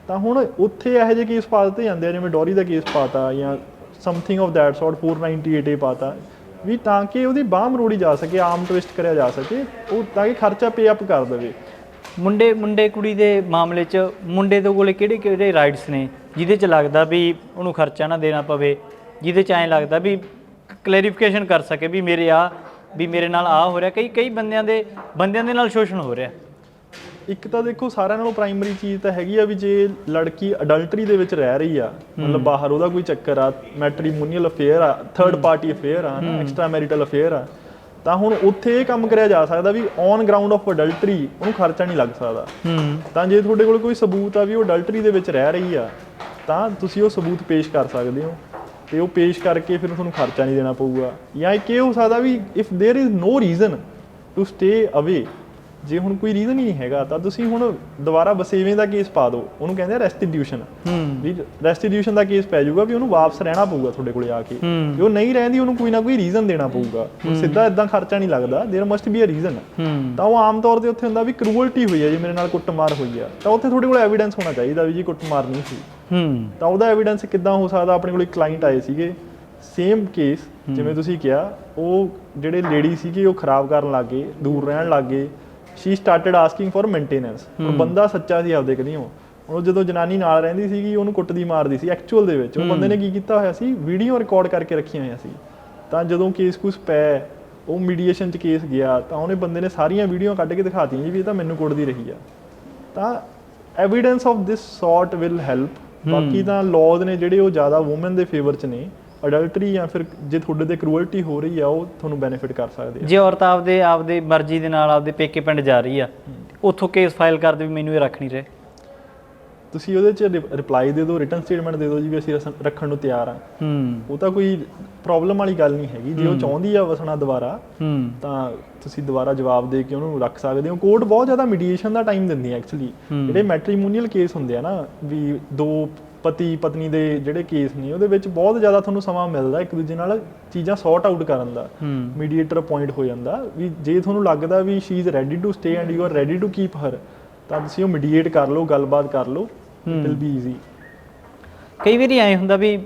ਤਾਂ ਹੁਣ ਉੱਥੇ ਇਹੋ ਜਿਹੇ ਕੇਸ ਪਾ ਦਿੱਤੇ ਜਾਂਦੇ ਆ ਜਿਵੇਂ ਡੋਰੀ ਦਾ ਕੇਸ ਪਾਤਾ ਜਾਂ something of that sort 498 A ਪਾਤਾ। ਵੀ ਤਾਂ ਕਿ ਉਹਦੀ ਬਾਹ ਮਰੋੜੀ ਜਾ ਸਕੇ ਆਮ ਟਵਿਸਟ ਕਰਿਆ ਜਾ ਸਕੇ ਉਹ ਤਾਂ ਕਿ ਖਰਚਾ ਪੇ ਅਪ ਕਰ ਦੇਵੇ। ਮੁੰਡੇ ਮੁੰਡੇ ਕੁੜੀ ਦੇ ਮਾਮਲੇ 'ਚ ਮੁੰਡੇ ਦੇ ਕੋਲੇ ਕਿਹੜੇ ਕਿਹੜੇ ਰਾਈਟਸ ਨੇ? ਜਿਹਦੇ 'ਚ ਲੱਗਦਾ ਵੀ ਉਹਨੂੰ ਖਰਚਾ ਨਾ ਦੇਣਾ ਪਵੇ ਜਿਹਦੇ 'ਚ ਐਂ ਲੱਗਦਾ ਵੀ ਕਲੈਰੀਫਿਕੇਸ਼ਨ ਕਰ ਸਕੇ ਵੀ ਮੇਰੇ ਆ ਵੀ ਮੇਰੇ ਨਾਲ ਆ ਹੋ ਰਿਹਾ। ਕਈ ਕਈ ਬੰਦਿਆਂ ਦੇ ਬੰਦਿਆਂ ਦੇ ਨਾਲ ਸ਼ੋਸ਼ਣ ਹੋ ਰਿਹਾ। ਇੱਕ ਤਾਂ ਦੇਖੋ ਸਾਰਿਆਂ ਨਾਲੋਂ ਪ੍ਰਾਇਮਰੀ ਚੀਜ਼ ਤਾਂ ਹੈਗੀ ਆ ਵੀ ਜੇ ਲੜਕੀ ਅਡਲਟਰੀ ਦੇ ਵਿੱਚ ਰਹਿ ਰਹੀ ਆ ਮਤਲਬ ਬਾਹਰ ਉਹਦਾ ਕੋਈ ਚੱਕਰ ਆ ਮੈਟ੍ਰੀਮੋਨੀਅਲ ਅਫੇਅਰ ਆ ਥਰਡ ਪਾਰਟੀ ਅਫੇਅਰ ਆ ਐਕਸਟਰਾ ਮੈਰਿਟਲ ਅਫੇਅਰ ਆ ਤਾਂ ਹੁਣ ਉੱਥੇ ਇਹ ਕੰਮ ਕਰਿਆ ਜਾ ਸਕਦਾ ਵੀ ਔਨ ਗਰਾਊਂਡ ਆਫ ਅਡਲਟਰੀ ਉਹਨੂੰ ਖਰਚਾ ਨਹੀਂ ਲੱਗ ਸਕਦਾ ਹੂੰ ਤਾਂ ਜੇ ਤੁਹਾਡੇ ਕੋਲ ਕੋਈ ਸਬੂਤ ਆ ਵੀ ਉਹ ਅਡਲਟਰੀ ਦੇ ਵਿੱਚ ਰਹਿ ਰਹੀ ਆ ਤਾਂ ਤੁਸੀਂ ਉਹ ਸਬੂਤ ਪੇਸ਼ ਕਰ ਸਕਦੇ ਹੋ ਤੇ ਉਹ ਪੇਸ਼ ਕਰਕੇ ਫਿਰ ਤੁਹਾਨੂੰ ਖਰਚਾ ਨਹੀਂ ਦੇਣਾ ਪਊਗਾ ਜਾਂ ਇੱਕ ਇਹ ਹੋ ਸਕਦਾ ਵੀ if there is no reason to stay away ਜੇ ਹੁਣ ਕੋਈ ਰੀਜ਼ਨ ਹੀ ਨਹੀਂ ਹੈਗਾ ਤਾਂ ਤੁਸੀਂ ਹੁਣ ਦੁਬਾਰਾ ਵਸੇਵੇਂ ਦਾ ਕੇਸ ਪਾ ਦਿਓ ਉਹਨੂੰ ਕਹਿੰਦੇ ਆ ਰੈਸਟੀਟਿਊਸ਼ਨ ਹੂੰ ਵੀ ਰੈਸਟੀਟਿਊਸ਼ਨ ਦਾ ਕੇਸ ਪੈ ਜਾਊਗਾ ਵੀ ਉਹਨੂੰ ਵਾਪਸ ਰਹਿਣਾ ਪਊਗਾ ਤੁਹਾਡੇ ਕੋਲੇ ਆ ਕੇ ਹੂੰ। ਜੇ ਉਹ ਨਹੀਂ ਰਹਿੰਦੀ ਉਹਨੂੰ ਕੋਈ ਨਾ ਕੋਈ ਰੀਜ਼ਨ ਦੇਣਾ ਪਊਗਾ ਹੁਣ ਸਿੱਧਾ ਇਦਾਂ ਖਰਚਾ ਨਹੀਂ ਲੱਗਦਾ there must be a reason ਹੂੰ ਤਾਂ ਉਹ ਆਮ ਤੌਰ ਤੇ ਉੱਥੇ ਹੁੰਦਾ ਵੀ ਕਰੂਅਲਟੀ ਹੋਈ ਹੈ ਜੀ ਮੇਰੇ ਨਾਲ ਕੁੱਟਮਾਰ ਹੋਈ ਆ ਤਾਂ ਉੱਥੇ ਤੁਹਾਡੇ ਕੋਲ ਐਵੀਡੈਂਸ ਹੋਣਾ ਚਾਹੀਦਾ ਵੀ ਜੀ ਕੁੱਟਮਾਰ ਨਹੀਂ ਸੀ ਹੂੰ ਤਾਂ ਉਹਦਾ ਐਵੀਡੈਂਸ ਕਿੱਦਾਂ ਹੋ ਸਕਦਾ ਆਪਣੇ ਕੋਲ ਇੱਕ ਕਲਾਇੰਟ ਆਏ ਸੀਗੇ ਸੇਮ ਕੇਸ ਜਿਵੇਂ ਤੁਸੀਂ ਕਿਹਾ ਉਹ ਜਿਹੜੇ ਲੇਡੀ ਸੀਗੇ ਉਹ ਖਰਾਬ ਕਰਨ ਲੱਗੇ ਦੂਰ ਰਹਿਣ ਲੱਗੇ she started asking for maintenance ਉਹ ਬੰਦਾ ਸੱਚਾ ਸੀ ਆਪਦੇ ਕਦੀਓ ਉਹ। ਜਦੋਂ ਜਨਾਨੀ ਨਾਲ ਰਹਿੰਦੀ ਸੀਗੀ ਉਹਨੂੰ ਕੁੱਟਦੀ ਮਾਰਦੀ ਸੀ ਐਕਚੁਅਲ ਦੇ ਵਿੱਚ। ਉਹ ਬੰਦੇ ਨੇ ਕੀ ਕੀਤਾ ਹੋਇਆ ਸੀ? ਵੀਡੀਓ ਰਿਕਾਰਡ ਕਰਕੇ ਰੱਖੀਆਂ ਹੋਈਆਂ ਸੀ। ਤਾਂ ਜਦੋਂ ਕੇਸ ਕੁਸ ਪੈ ਉਹ ਮੀਡੀਏਸ਼ਨ ਚ ਕੇਸ ਗਿਆ ਤਾਂ ਉਹਨੇ ਬੰਦੇ ਨੇ ਸਾਰੀਆਂ ਵੀਡੀਓ ਕੱਢ ਕੇ ਦਿਖਾਤੀਆਂ ਜੀ ਵੀ ਇਹ ਤਾਂ ਮੈਨੂੰ ਕੁੱਟਦੀ ਰਹੀ ਆ। ਤਾਂ evidence of this sort will help ਬਾਕੀ ਤਾਂ ਲਾਜ਼ ਨੇ ਜਿਹੜੇ ਉਹ ਜ਼ਿਆਦਾ ਔਮਨ ਦੇ ਫੇਵਰ ਚ ਨੇ। ਅਡਲਟਰੀ ਜਾਂ ਫਿਰ ਜੇ ਤੁਹਾਡੇ ਤੇ ਕਰੂਅਲਟੀ ਹੋ ਰਹੀ ਆ ਉਹ ਤੁਹਾਨੂੰ ਬੈਨੀਫਿਟ ਕਰ ਸਕਦੇ ਆ। ਜੇ ਔਰਤ ਆਪਦੇ ਆਪਦੇ ਮਰਜ਼ੀ ਦੇ ਨਾਲ ਆਪਦੇ ਪੇਕੇ ਪਿੰਡ ਜਾ ਰਹੀ ਆ ਉੱਥੋਂ ਕੇਸ ਫਾਈਲ ਕਰਦੇ ਵੀ ਮੈਨੂੰ ਇਹ ਰੱਖ ਨਹੀਂ ਰਹੇ। ਤੁਸੀਂ ਉਹਦੇ ਚ ਰਿਪਲਾਈ ਦੇ ਦਿਓ ਰਿਟਨ ਸਟੇਟਮੈਂਟ ਦੇ ਦਿਓ ਜੀ ਵੀ ਅਸੀਂ ਰੱਖਣ ਨੂੰ ਤਿਆਰ ਆ। ਹੂੰ। ਉਹ ਤਾਂ ਕੋਈ ਪ੍ਰੋਬਲਮ ਵਾਲੀ ਗੱਲ ਨਹੀਂ ਹੈਗੀ। ਜੇ ਉਹ ਚਾਹੁੰਦੀ ਆ ਵਸਣਾ ਦੁਬਾਰਾ ਹੂੰ। ਤਾਂ ਤੁਸੀਂ ਦੁਬਾਰਾ ਜਵਾਬ ਦੇ ਕੇ ਉਹਨੂੰ ਰੱਖ ਸਕਦੇ ਹੋ। ਕੋਰਟ ਬਹੁਤ ਜ਼ਿਆਦਾ ਮੀਡੀਏਸ਼ਨ ਦਾ ਟਾਈਮ ਦਿੰਦੀ ਹੈ। ਐਕਚੁਅਲੀ ਜਿਹੜੇ ਮੈਟ੍ਰੀਮੋਨੀਅਲ ਕੇਸ ਹੁੰਦੇ ਆ ਨਾ ਵੀ ਦੋ ਪਤੀ ਪਤਨੀ ਦੇ ਜਿਹੜੇ ਕੇਸ ਨੇ ਉਹਦੇ ਵਿੱਚ ਬਹੁਤ ਜ਼ਿਆਦਾ ਤੁਹਾਨੂੰ ਸਮਾਂ ਮਿਲਦਾ ਇੱਕ ਦੂਜੇ ਨਾਲ ਚੀਜ਼ਾਂ ਸੌਰਟ ਆਊਟ ਕਰਨ ਦਾ ਹੂੰ। ਮੀਡੀਏਟਰ ਅਪਾਇੰਟ ਹੋ ਜਾਂਦਾ ਵੀ ਜੇ ਤੁਹਾਨੂੰ ਲੱਗਦਾ ਵੀ she is ready to stay and you are ready to keep her ਤਾਂ ਤੁਸੀਂ ਉਹ ਮੀਡੀਏਟ ਕਰ ਲਓ ਗੱਲਬਾਤ ਕਰ ਲਓ ਇਟ ਵਿਲ ਬੀ ਈਜ਼ੀ ਕਈ ਵਾਰੀ ਐਂ ਹੁੰਦਾ ਵੀ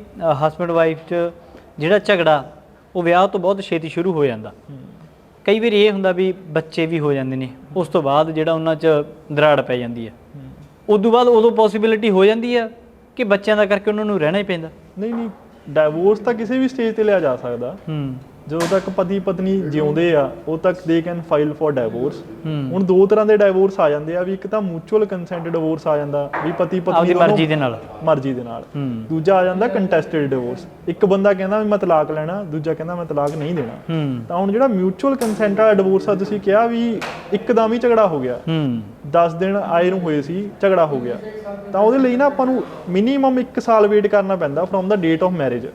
ਹਸਬੰਡ ਵਾਈਫ 'ਚ ਜਿਹੜਾ ਝਗੜਾ ਉਹ ਵਿਆਹ ਤੋਂ ਬਹੁਤ ਛੇਤੀ ਸ਼ੁਰੂ ਹੋ ਜਾਂਦਾ। ਕਈ ਵਾਰੀ ਇਹ ਹੁੰਦਾ ਵੀ ਬੱਚੇ ਵੀ ਹੋ ਜਾਂਦੇ ਨੇ ਉਸ ਤੋਂ ਬਾਅਦ ਜਿਹੜਾ ਉਹਨਾਂ 'ਚ ਦਰਾੜ ਪੈ ਜਾਂਦੀ ਹੈ। ਉਸ ਤੋਂ ਬਾਅਦ ਉਦੋਂ ਪੋਸਿਬਿਲਿਟੀ ਹੋ ਜਾਂਦੀ ਆ ਕਿ ਬੱਚਿਆਂ ਦਾ ਕਰਕੇ ਉਹਨਾਂ ਨੂੰ ਰਹਿਣਾ ਹੀ ਪੈਂਦਾ? ਨਹੀਂ ਨਹੀਂ ਡਾਈਵੋਰਸ ਤਾਂ ਕਿਸੇ ਵੀ ਸਟੇਜ ਤੇ ਲਿਆ ਜਾ ਸਕਦਾ। ਹੂੰ। ਜਦੋਂ ਤੱਕ ਪਤੀ ਪਤਨੀ ਜਿਉਂਦੇ ਆ ਉਦੋਂ ਤੱਕ they can file for divorce ਹੁਣ ਦੋ ਤਰ੍ਹਾਂ ਦੇ ਡਾਈਵੋਰਸ ਆ ਜਾਂਦੇ ਆ ਵੀ ਇੱਕ ਤਾਂ ਮਿਊਚੁਅਲ ਕੰਸੈਂਟ ਡਿਵੋਰਸ ਆ ਜਾਂਦਾ ਵੀ ਪਤੀ ਪਤਨੀ ਦੋਨੋਂ ਮਰਜ਼ੀ ਦੇ ਨਾਲ। ਮਰਜ਼ੀ ਦੇ ਨਾਲ। ਦੂਜਾ ਆ ਜਾਂਦਾ ਕੰਟੈਸਟਡ ਡਿਵੋਰਸ ਇੱਕ ਬੰਦਾ ਕਹਿੰਦਾ ਵੀ ਮੈਂ ਤਲਾਕ ਲੈਣਾ ਦੂਜਾ ਕਹਿੰਦਾ ਮੈਂ ਤਲਾਕ ਨਹੀਂ ਦੇਣਾ। ਤਾਂ ਹੁਣ ਜਿਹੜਾ ਮਿਊਚੁਅਲ ਕੰਸੈਂਟ ਵਾਲਾ ਡਿਵੋਰਸ ਆ ਤੁਸੀਂ ਕਿਹਾ ਵੀ ਇੱਕਦਮ ਹੀ ਝਗੜਾ ਹੋ ਗਿਆ। ਹੂੰ। 10 ਦਿਨ ਆਏ ਨੂੰ ਹੋਏ ਸੀ ਝਗੜਾ ਹੋ ਗਿਆ। ਤਾਂ ਉਹਦੇ ਲਈ ਨਾ ਆਪਾਂ ਨੂੰ ਮਿਨੀਮਮ 1 ਸਾਲ ਵੇਟ ਕਰਨਾ ਪੈਂਦਾ from the date of marriage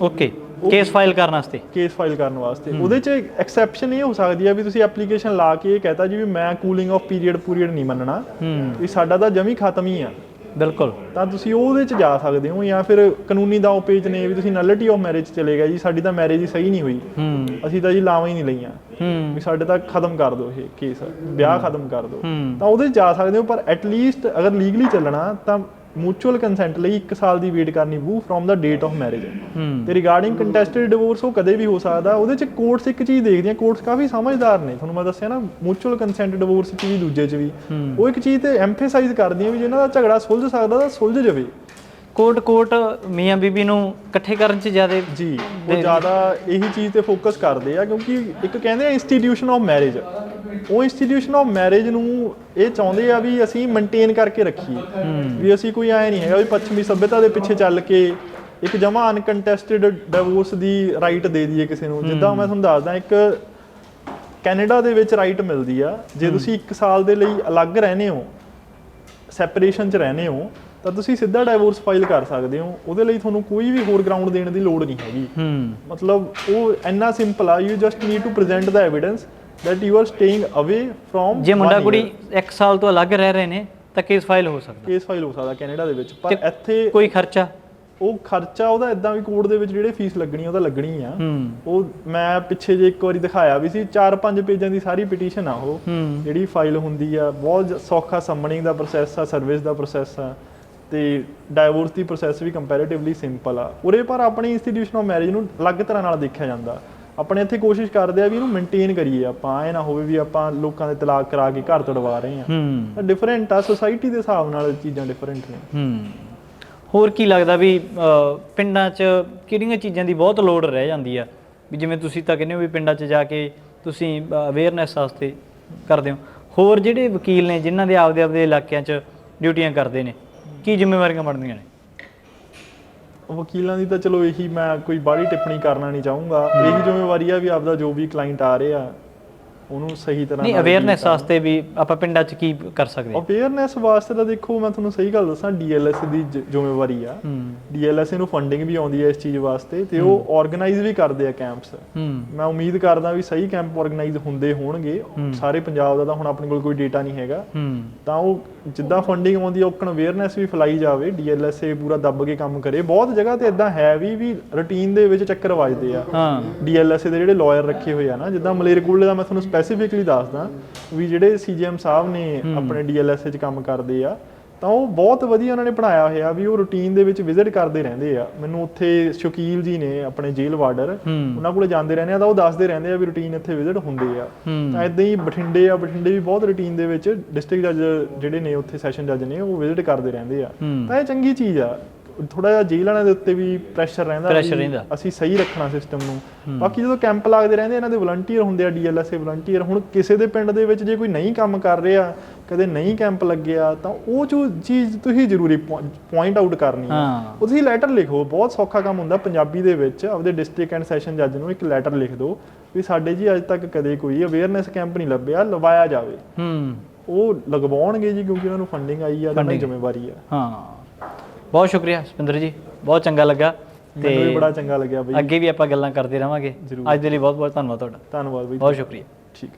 okay. Case file ਕਰਨ ਵਾਸਤੇ। ਕੇਸ ਫਾਈਲ ਕਰਨ ਵਾਸਤੇ। ਉਹਦੇ 'ਚ ਐਕਸੈਪਸ਼ਨ ਇਹ ਹੋ ਸਕਦੀ ਹੈ ਵੀ ਤੁਸੀਂ ਐਪਲੀਕੇਸ਼ਨ ਲਾ ਕੇ ਇਹ ਕਹਤਾ ਜੀ ਵੀ ਮੈਂ ਕੂਲਿੰਗ ਆਫ ਪੀਰੀਅਡ ਪੂਰੀਅਡ ਨਹੀਂ ਮੰਨਣਾ। ਵੀ ਸਾਡਾ ਤਾਂ ਜਮੀ ਖਤਮ ਹੀ ਆ। ਬਿਲਕੁਲ। ਤਾਂ ਤੁਸੀਂ ਉਹਦੇ 'ਚ ਜਾ ਸਕਦੇ ਹੋ ਜਾਂ ਫਿਰ ਕਾਨੂੰਨੀ ਦਾਅ ਪੇਜ ਨੇ ਵੀ ਤੁਸੀਂ ਨਲਿਟੀ ਆਫ ਮੈਰਿਜ ਚਲੇ ਗਏ ਜੀ ਸਾਡੀ ਤਾਂ ਮੈਰਿਜ ਹੀ ਸਹੀ ਨਹੀਂ ਹੋਈ। ਅਸੀਂ ਤਾਂ ਜੀ ਲਾਵਾਂ ਹੀ ਨਹੀਂ ਲਈਆਂ। ਵੀ ਸਾਡੇ ਤਾਂ ਖਤਮ ਕਰ ਦਿਓ ਇਹ ਕੇਸ ਵਿਆਹ ਖਤਮ ਕਰ ਦਿਓ ਤਾਂ ਉਹਦੇ 'ਚ ਜਾ ਸਕਦੇ ਹੋ ਪਰ ਐਟ ਲੀਸਟ ਅਗਰ ਲੀਗਲੀ ਚੱਲਣਾ ਤਾਂ ਮਿਊਚੁਅਲ ਕੰਸੈਂਟ ਲਈ 1 ਸਾਲ ਦੀ ਵੇਟ ਕਰਨੀ ਪਊ from the date of marriage ਤੇ ਰਿਗਾਰਡਿੰਗ ਕੰਟੈਸਟਡ ਡਿਵੋਰਸ ਉਹ ਕਦੇ ਵੀ ਹੋ ਸਕਦਾ। ਉਹਦੇ 'ਚ ਕੋਰਟਸ ਇੱਕ ਚੀਜ਼ ਦੇਖਦੀਆਂ ਕੋਰਟਸ ਕਾਫੀ ਸਮਝਦਾਰ ਨੇ। ਤੁਹਾਨੂੰ ਮੈਂ ਦੱਸਿਆ ਨਾ ਮਿਊਚੁਅਲ ਕੰਸੈਂਟ ਡਿਵੋਰਸ 'ਚ ਵੀ ਦੂਜੇ 'ਚ ਵੀ। ਉਹ ਇੱਕ ਚੀਜ਼ ਤੇ ਐਮਫੇਸਾਈਜ਼ ਕਰਦੀਆਂ ਵੀ ਜਿਹਨਾਂ ਦਾ ਝਗੜਾ ਸੁਲਝ ਸਕਦਾ ਤਾਂ ਸੁਲਝ ਜਾਵੇ। ਕੋਰਟ ਮੀਆਂ ਬੀਬੀ ਨੂੰ ਇਕੱਠੇ ਕਰਨ 'ਚ ਜ਼ਿਆਦਾ ਜੀ ਉਹ ਜ਼ਿਆਦਾ ਇਹੀ ਚੀਜ਼ ਤੇ ਫੋਕਸ ਕਰਦੇ ਆ ਕਿਉਂਕਿ ਇੱਕ ਕਹਿੰਦੇ ਆ ਇੰਸਟੀਟਿਊਸ਼ਨ ਆਫ ਮੈਰਿਜ ਉਹ ਇੰਸਟੀਟਿਊਸ਼ਨ ਆਫ ਮੈਰਿਜ ਨੂੰ ਇਹ ਚਾਹੁੰਦੇ ਆ ਵੀ ਅਸੀਂ ਮੇਨਟੇਨ ਕਰਕੇ ਰੱਖੀਏ। ਵੀ ਅਸੀਂ ਕੋਈ ਐ ਨਹੀਂ ਹੈਗਾ ਵੀ ਪੱਛਮੀ ਸਭਿਅਤਾ ਦੇ ਪਿੱਛੇ ਚੱਲ ਕੇ ਇੱਕ ਜਮਾ ਅਨਕੰਟੈਸਟਡ ਡਿਵੋਰਸ ਦੀ ਰਾਈਟ ਦੇ ਦਈਏ ਕਿਸੇ ਨੂੰ। ਜਿੱਦਾਂ ਮੈਂ ਤੁਹਾਨੂੰ ਦੱਸਦਾ ਇੱਕ ਕੈਨੇਡਾ ਦੇ ਵਿੱਚ ਰਾਈਟ ਮਿਲਦੀ ਆ। ਜੇ ਤੁਸੀਂ 1 ਸਾਲ ਦੇ ਲਈ ਅਲੱਗ ਰਹਨੇ ਹੋ ਸੈਪਰੇਸ਼ਨ 'ਚ ਰਹਨੇ ਹੋ ਤਾਂ ਤੁਸੀਂ ਸਿੱਧਾ ਡਾਈਵੋਰਸ ਫਾਈਲ ਕਰ ਸਕਦੇ ਹੋ। ਉਹਦੇ ਲਈ ਤੁਹਾਨੂੰ ਕੋਈ ਵੀ ਹੋਰ ਗਰਾਊਂਡ ਦੇਣ ਦੀ ਲੋੜ ਨਹੀਂ ਹੈਗੀ। ਹੂੰ। ਮਤਲਬ ਉਹ ਇੰਨਾ ਸਿੰਪਲ ਆ you just need to present the evidence that you are staying away from ਜੇ ਮੁੰਡਾ ਕੁੜੀ year. 1 ਸਾਲ ਤੋਂ ਅਲੱਗ ਰਹਿ ਰਹੇ ਨੇ ਤਾਂ ਕੇਸ ਫਾਈਲ ਹੋ ਸਕਦਾ। ਕੇਸ ਫਾਈਲ ਹੋ ਸਕਦਾ ਕੈਨੇਡਾ ਦੇ ਵਿੱਚ। ਪਰ ਇੱਥੇ ਕੋਈ ਖਰਚਾ? ਉਹ ਖਰਚਾ ਉਹਦਾ ਇਦਾਂ ਵੀ ਕੋਰਟ ਦੇ ਵਿੱਚ ਜਿਹੜੇ ਫੀਸ ਲੱਗਣੀ ਆ, ਉਹ ਤਾਂ ਲੱਗਣੀ ਆ। ਉਹ ਮੈਂ ਪਿੱਛੇ ਜੇ ਇੱਕ ਵਾਰੀ ਦਿਖਾਇਆ ਵੀ ਸੀ 4-5 ਪੇਜਾਂ ਦੀ ਸਾਰੀ ਪਟੀਸ਼ਨ ਆ ਉਹ। ਜਿਹੜੀ ਫਾਈਲ ਹੁੰਦੀ ਆ ਬਹੁਤ ਸੌਖਾ ਸਮਨਿੰਗ ਦਾ ਪ੍ਰੋਸੈਸ ਆ ਸਰਵਿਸ ਦਾ ਪ੍ਰੋਸੈਸ ਆ। ਤੇ ਡਾਈਵੋਰਸ ਦੀ ਪ੍ਰੋਸੈਸ ਵੀ ਕੰਪੈਰੀਟਿਵਲੀ ਸਿੰਪਲ ਆ। ਉਰੇ ਪਰ ਆਪਣੀ ਇੰਸਟੀਟਿਊਸ਼ਨ ਆਫ ਮੈਰਿਜ ਨੂੰ ਅਲੱਗ ਤਰ੍ਹਾਂ ਨਾਲ ਦੇਖਿਆ ਜਾਂਦਾ। ਆਪਣੇ ਇੱਥੇ ਕੋਸ਼ਿਸ਼ ਕਰਦੇ ਆ ਵੀ ਇਹਨੂੰ ਮੇਨਟੇਨ ਕਰੀਏ ਆਪਾਂ ਐ ਨਾ ਹੋਵੇ ਵੀ ਆਪਾਂ ਲੋਕਾਂ ਦੇ ਤਲਾਕ ਕਰਾ ਕੇ ਘਰ ਤੜਵਾ ਰਹੇ ਆ। ਹੂੰ। ਡਿਫਰੈਂਟ ਆ ਸੋਸਾਇਟੀ ਦੇ ਹਿਸਾਬ ਨਾਲ ਚੀਜ਼ਾਂ ਡਿਫਰੈਂਟ ਨੇ। ਹੂੰ। ਹੋਰ ਕੀ ਲੱਗਦਾ ਵੀ ਪਿੰਡਾਂ 'ਚ ਕਿਹੜੀਆਂ ਚੀਜ਼ਾਂ ਦੀ ਬਹੁਤ ਲੋੜ ਰਹਿ ਜਾਂਦੀ ਆ? ਵੀ ਜਿਵੇਂ ਤੁਸੀਂ ਤਾਂ ਕਹਿੰਦੇ ਹੋ ਵੀ ਪਿੰਡਾਂ 'ਚ ਜਾ ਕੇ ਤੁਸੀਂ ਅਵੇਅਰਨੈਸ ਵਾਸਤੇ ਕਰਦੇ ਹੋ। ਹੋਰ ਜਿਹੜੇ ਵਕੀਲ ਨੇ ਜਿਨ੍ਹਾਂ ਦੇ ਆਪਦੇ ਆਪਦੇ ਇਲਾਕਿਆਂ 'ਚ ਡਿਊਟੀਆਂ ਕਰਦੇ ਨੇ ਕੀ ਜ਼ਿੰਮੇਵਾਰੀਆਂ ਬਣਦੀਆਂ ਨੇ? ਵਕੀਲਾਂ ਦੀ ਤਾਂ ਚਲੋ ਇਹੀ ਮੈਂ ਕੋਈ ਬਾਹਲੀ ਟਿੱਪਣੀ ਕਰਨਾ ਨਹੀਂ ਚਾਹੂੰਗਾ। ਇਹੀ ਜ਼ਿੰਮੇਵਾਰੀ ਆ ਵੀ ਆਪਦਾ ਜੋ ਵੀ ਕਲਾਇੰਟ ਆ ਰਿਹਾ ਉਹਨੂੰ ਸਹੀ ਤਰ੍ਹਾਂ ਨਹੀਂ ਅਵੇਅਰਨੈਸ ਵਾਸਤੇ ਵੀ ਆਪਾਂ ਪਿੰਡਾਂ 'ਚ ਕੀ ਕਰ ਸਕਦੇ ਹਾਂ? ਅਵੇਅਰਨੈਸ ਵਾਸਤੇ ਤਾਂ ਦੇਖੋ ਮੈਂ ਤੁਹਾਨੂੰ ਸਹੀ ਗੱਲ ਦੱਸਾਂ ਡੀਐਲਐਸ ਦੀ ਜ਼ਿੰਮੇਵਾਰੀ ਆ। ਡੀਐਲਐਸ ਨੂੰ ਫੰਡਿੰਗ ਵੀ ਆਉਂਦੀ ਹੈ ਇਸ ਚੀਜ਼ ਵਾਸਤੇ ਤੇ ਉਹ ਆਰਗੇਨਾਈਜ਼ ਵੀ ਕਰਦੇ ਆ ਕੈਂਪਸ ਮੈਂ ਉਮੀਦ ਕਰਦਾ ਵੀ ਸਹੀ ਕੈਂਪ ਆਰਗੇਨਾਈਜ਼ ਹੁੰਦੇ ਹੋਣਗੇ। ਸਾਰੇ ਪੰਜਾਬ ਦਾ ਤਾਂ ਹੁਣ ਆਪਣੇ ਕੋਲ ਕੋਈ ਡੇਟਾ ਨਹੀਂ ਹੈਗਾ। ਤਾਂ ਉਹ ਜਿੱਦਾਂ ਫੰਡਿੰਗ ਆਉਂਦੀ ਹੈ ਔਕਣ ਅਵੇਅਰਨੈਸ ਵੀ ਫੈਲਾਈ ਜਾਵੇ ਡੀਐਲਐਸਏ ਪੂਰਾ ਦੱਬ ਕੇ ਕੰਮ ਕਰੇ। ਬਹੁਤ ਜਗ੍ਹਾ ਤੇ ਇਦਾਂ ਹੈ ਵੀ ਵੀ ਰੁਟੀਨ ਦੇ ਵਿੱਚ ਚੱਕਰ ਵੱਜਦੇ ਆ। ਹਾਂ। ਡੀਐਲਐਸਏ ਦੇ ਜਿਹੜੇ ਲਾਇਰ ਰੱਖੇ ਹੋਏ ਆ ਨਾ ਜਿੱਦਾਂ ਮਲੇਰਕੋਟਲੇ ਦਾ ਮੈਂ ਤੁਹਾਨੂੰ ਸਪੈਸੀਫਿਕਲੀ ਦੱਸਦਾ ਵੀ ਜਿਹੜੇ ਸੀਜੀਐਮ ਸਾਹਿਬ ਨੇ ਆਪਣੇ ਡੀਐਲਐਸਏ 'ਚ ਕੰਮ ਕਰਦੇ ਆ ਤਾਂ ਉਹ ਬਹੁਤ ਵਧੀਆ ਉਹਨਾਂ ਨੇ ਬਣਾਇਆ ਹੋਇਆ ਵੀ ਉਹ ਰੁਟੀਨ ਦੇ ਵਿੱਚ ਵਿਜ਼ਿਟ ਕਰਦੇ ਰਹਿੰਦੇ ਆ। ਮੈਨੂੰ ਉੱਥੇ ਸ਼ਕੀਲ ਜੀ ਨੇ ਆਪਣੇ ਜੇਲ੍ਹ ਵਾਰਡਰ ਉਹਨਾਂ ਕੋਲੇ ਜਾਂਦੇ ਰਹਿੰਦੇ ਆ ਤਾਂ ਉਹ ਦੱਸਦੇ ਰਹਿੰਦੇ ਆ ਵੀ ਰੁਟੀਨ ਇੱਥੇ ਵਿਜ਼ਿਟ ਹੁੰਦੇ ਆ। ਤਾਂ ਇਦਾਂ ਹੀ ਬਠਿੰਡੇ ਆ ਬਠਿੰਡੇ ਵੀ ਬਹੁਤ ਰੁਟੀਨ ਦੇ ਵਿੱਚ ਡਿਸਟ੍ਰਿਕਟ ਜੱਜ ਜਿਹੜੇ ਨੇ ਉੱਥੇ ਸੈਸ਼ਨ ਜੱਜ ਨੇ ਉਹ ਵਿਜ਼ਿਟ ਕਰਦੇ ਰਹਿੰਦੇ ਆ। ਤਾਂ ਇਹ ਚੰਗੀ ਚੀਜ਼ ਆ। ਥੋੜਾ ਜਿਹਾ ਜੇਲ੍ਹ ਵਾਲਿਆਂ ਦੇ ਉੱਤੇ ਵੀ ਪ੍ਰੈਸ਼ਰ ਰਹਿੰਦਾ। ਅਸੀਂ ਸਹੀ ਰੱਖਣਾ ਸਿਸਟਮ ਨੂੰ। ਬਾਕੀ ਜਦੋਂ ਕੈਂਪ ਲੱਗਦੇ ਰਹਿੰਦੇ ਇਹਨਾਂ ਦੇ ਵਲੰਟੀਅਰ ਹੁੰਦੇ ਆ ਡੀਐਲਐਸਏ ਵਲੰਟੀਅਰ ਹੁਣ ਕਿਸੇ ਦੇ ਪਿੰਡ ਦੇ ਵਿੱਚ ਜੇ ਕੋਈ ਨਹੀਂ ਕੰਮ ਕਰ ਰਿਹਾ ਕਦੇ ਨਹੀਂ ਕੈਂਪ ਲੱਗਿਆ ਤਾਂ ਉਹ ਜੋ ਚੀਜ਼ ਤੁਸੀਂ ਜ਼ਰੂਰੀ ਪੁਆਇੰਟ ਆਊਟ ਕਰਨੀ ਹਾਂ। ਉਹ ਤੁਸੀਂ ਲੈਟਰ ਲਿਖੋ। ਬਹੁਤ ਸੌਖਾ ਕੰਮ ਹੁੰਦਾ ਪੰਜਾਬੀ ਦੇ ਵਿੱਚ। ਆਪਦੇ ਡਿਸਟ੍ਰਿਕਟ ਐਂਡ ਸੈਸ਼ਨ ਜੱਜ ਨੂੰ ਇੱਕ ਲੈਟਰ ਲਿਖ ਦਿਓ ਵੀ ਸਾਡੇ ਜੀ ਅੱਜ ਤੱਕ ਕਦੇ ਕੋਈ ਅਵੇਅਰਨੈਸ ਕੈਂਪ ਨਹੀਂ ਲੱਭਿਆ ਲਵਾਇਆ ਜਾਵੇ। ਹੂੰ। ਉਹ ਲਗਵਾਉਣਗੇ ਜੀ ਕਿਉਂਕਿ ਉਹਨਾਂ ਨੂੰ ਫੰਡਿੰਗ ਆਈ ਆ ਤਾਂ ਜ਼ਿੰਮੇਵਾਰੀ ਆ। ਹਾਂ। ਬਹੁਤ ਸ਼ੁਕਰੀਆ ਸਪਿੰਦਰ ਜੀ। ਬਹੁਤ ਚੰਗਾ ਲੱਗਾ ਮੈਨੂੰ ਵੀ ਤੇ ਬੜਾ ਚੰਗਾ ਲੱਗਿਆ ਬਈ। ਅੱਗੇ ਵੀ ਆਪਾਂ ਗੱਲਾਂ ਕਰਦੇ ਰਵਾਂਗੇ। ਜ਼ਰੂਰ। ਅੱਜ ਦੇ ਲਈ ਬਹੁਤ ਬਹੁਤ ਧੰਨਵਾਦ ਤੁਹਾਡਾ। ਧੰਨਵਾਦ ਬਈ। ਬਹੁਤ ਸ਼ੁਕਰੀਆ। ਠੀਕ ਹੈ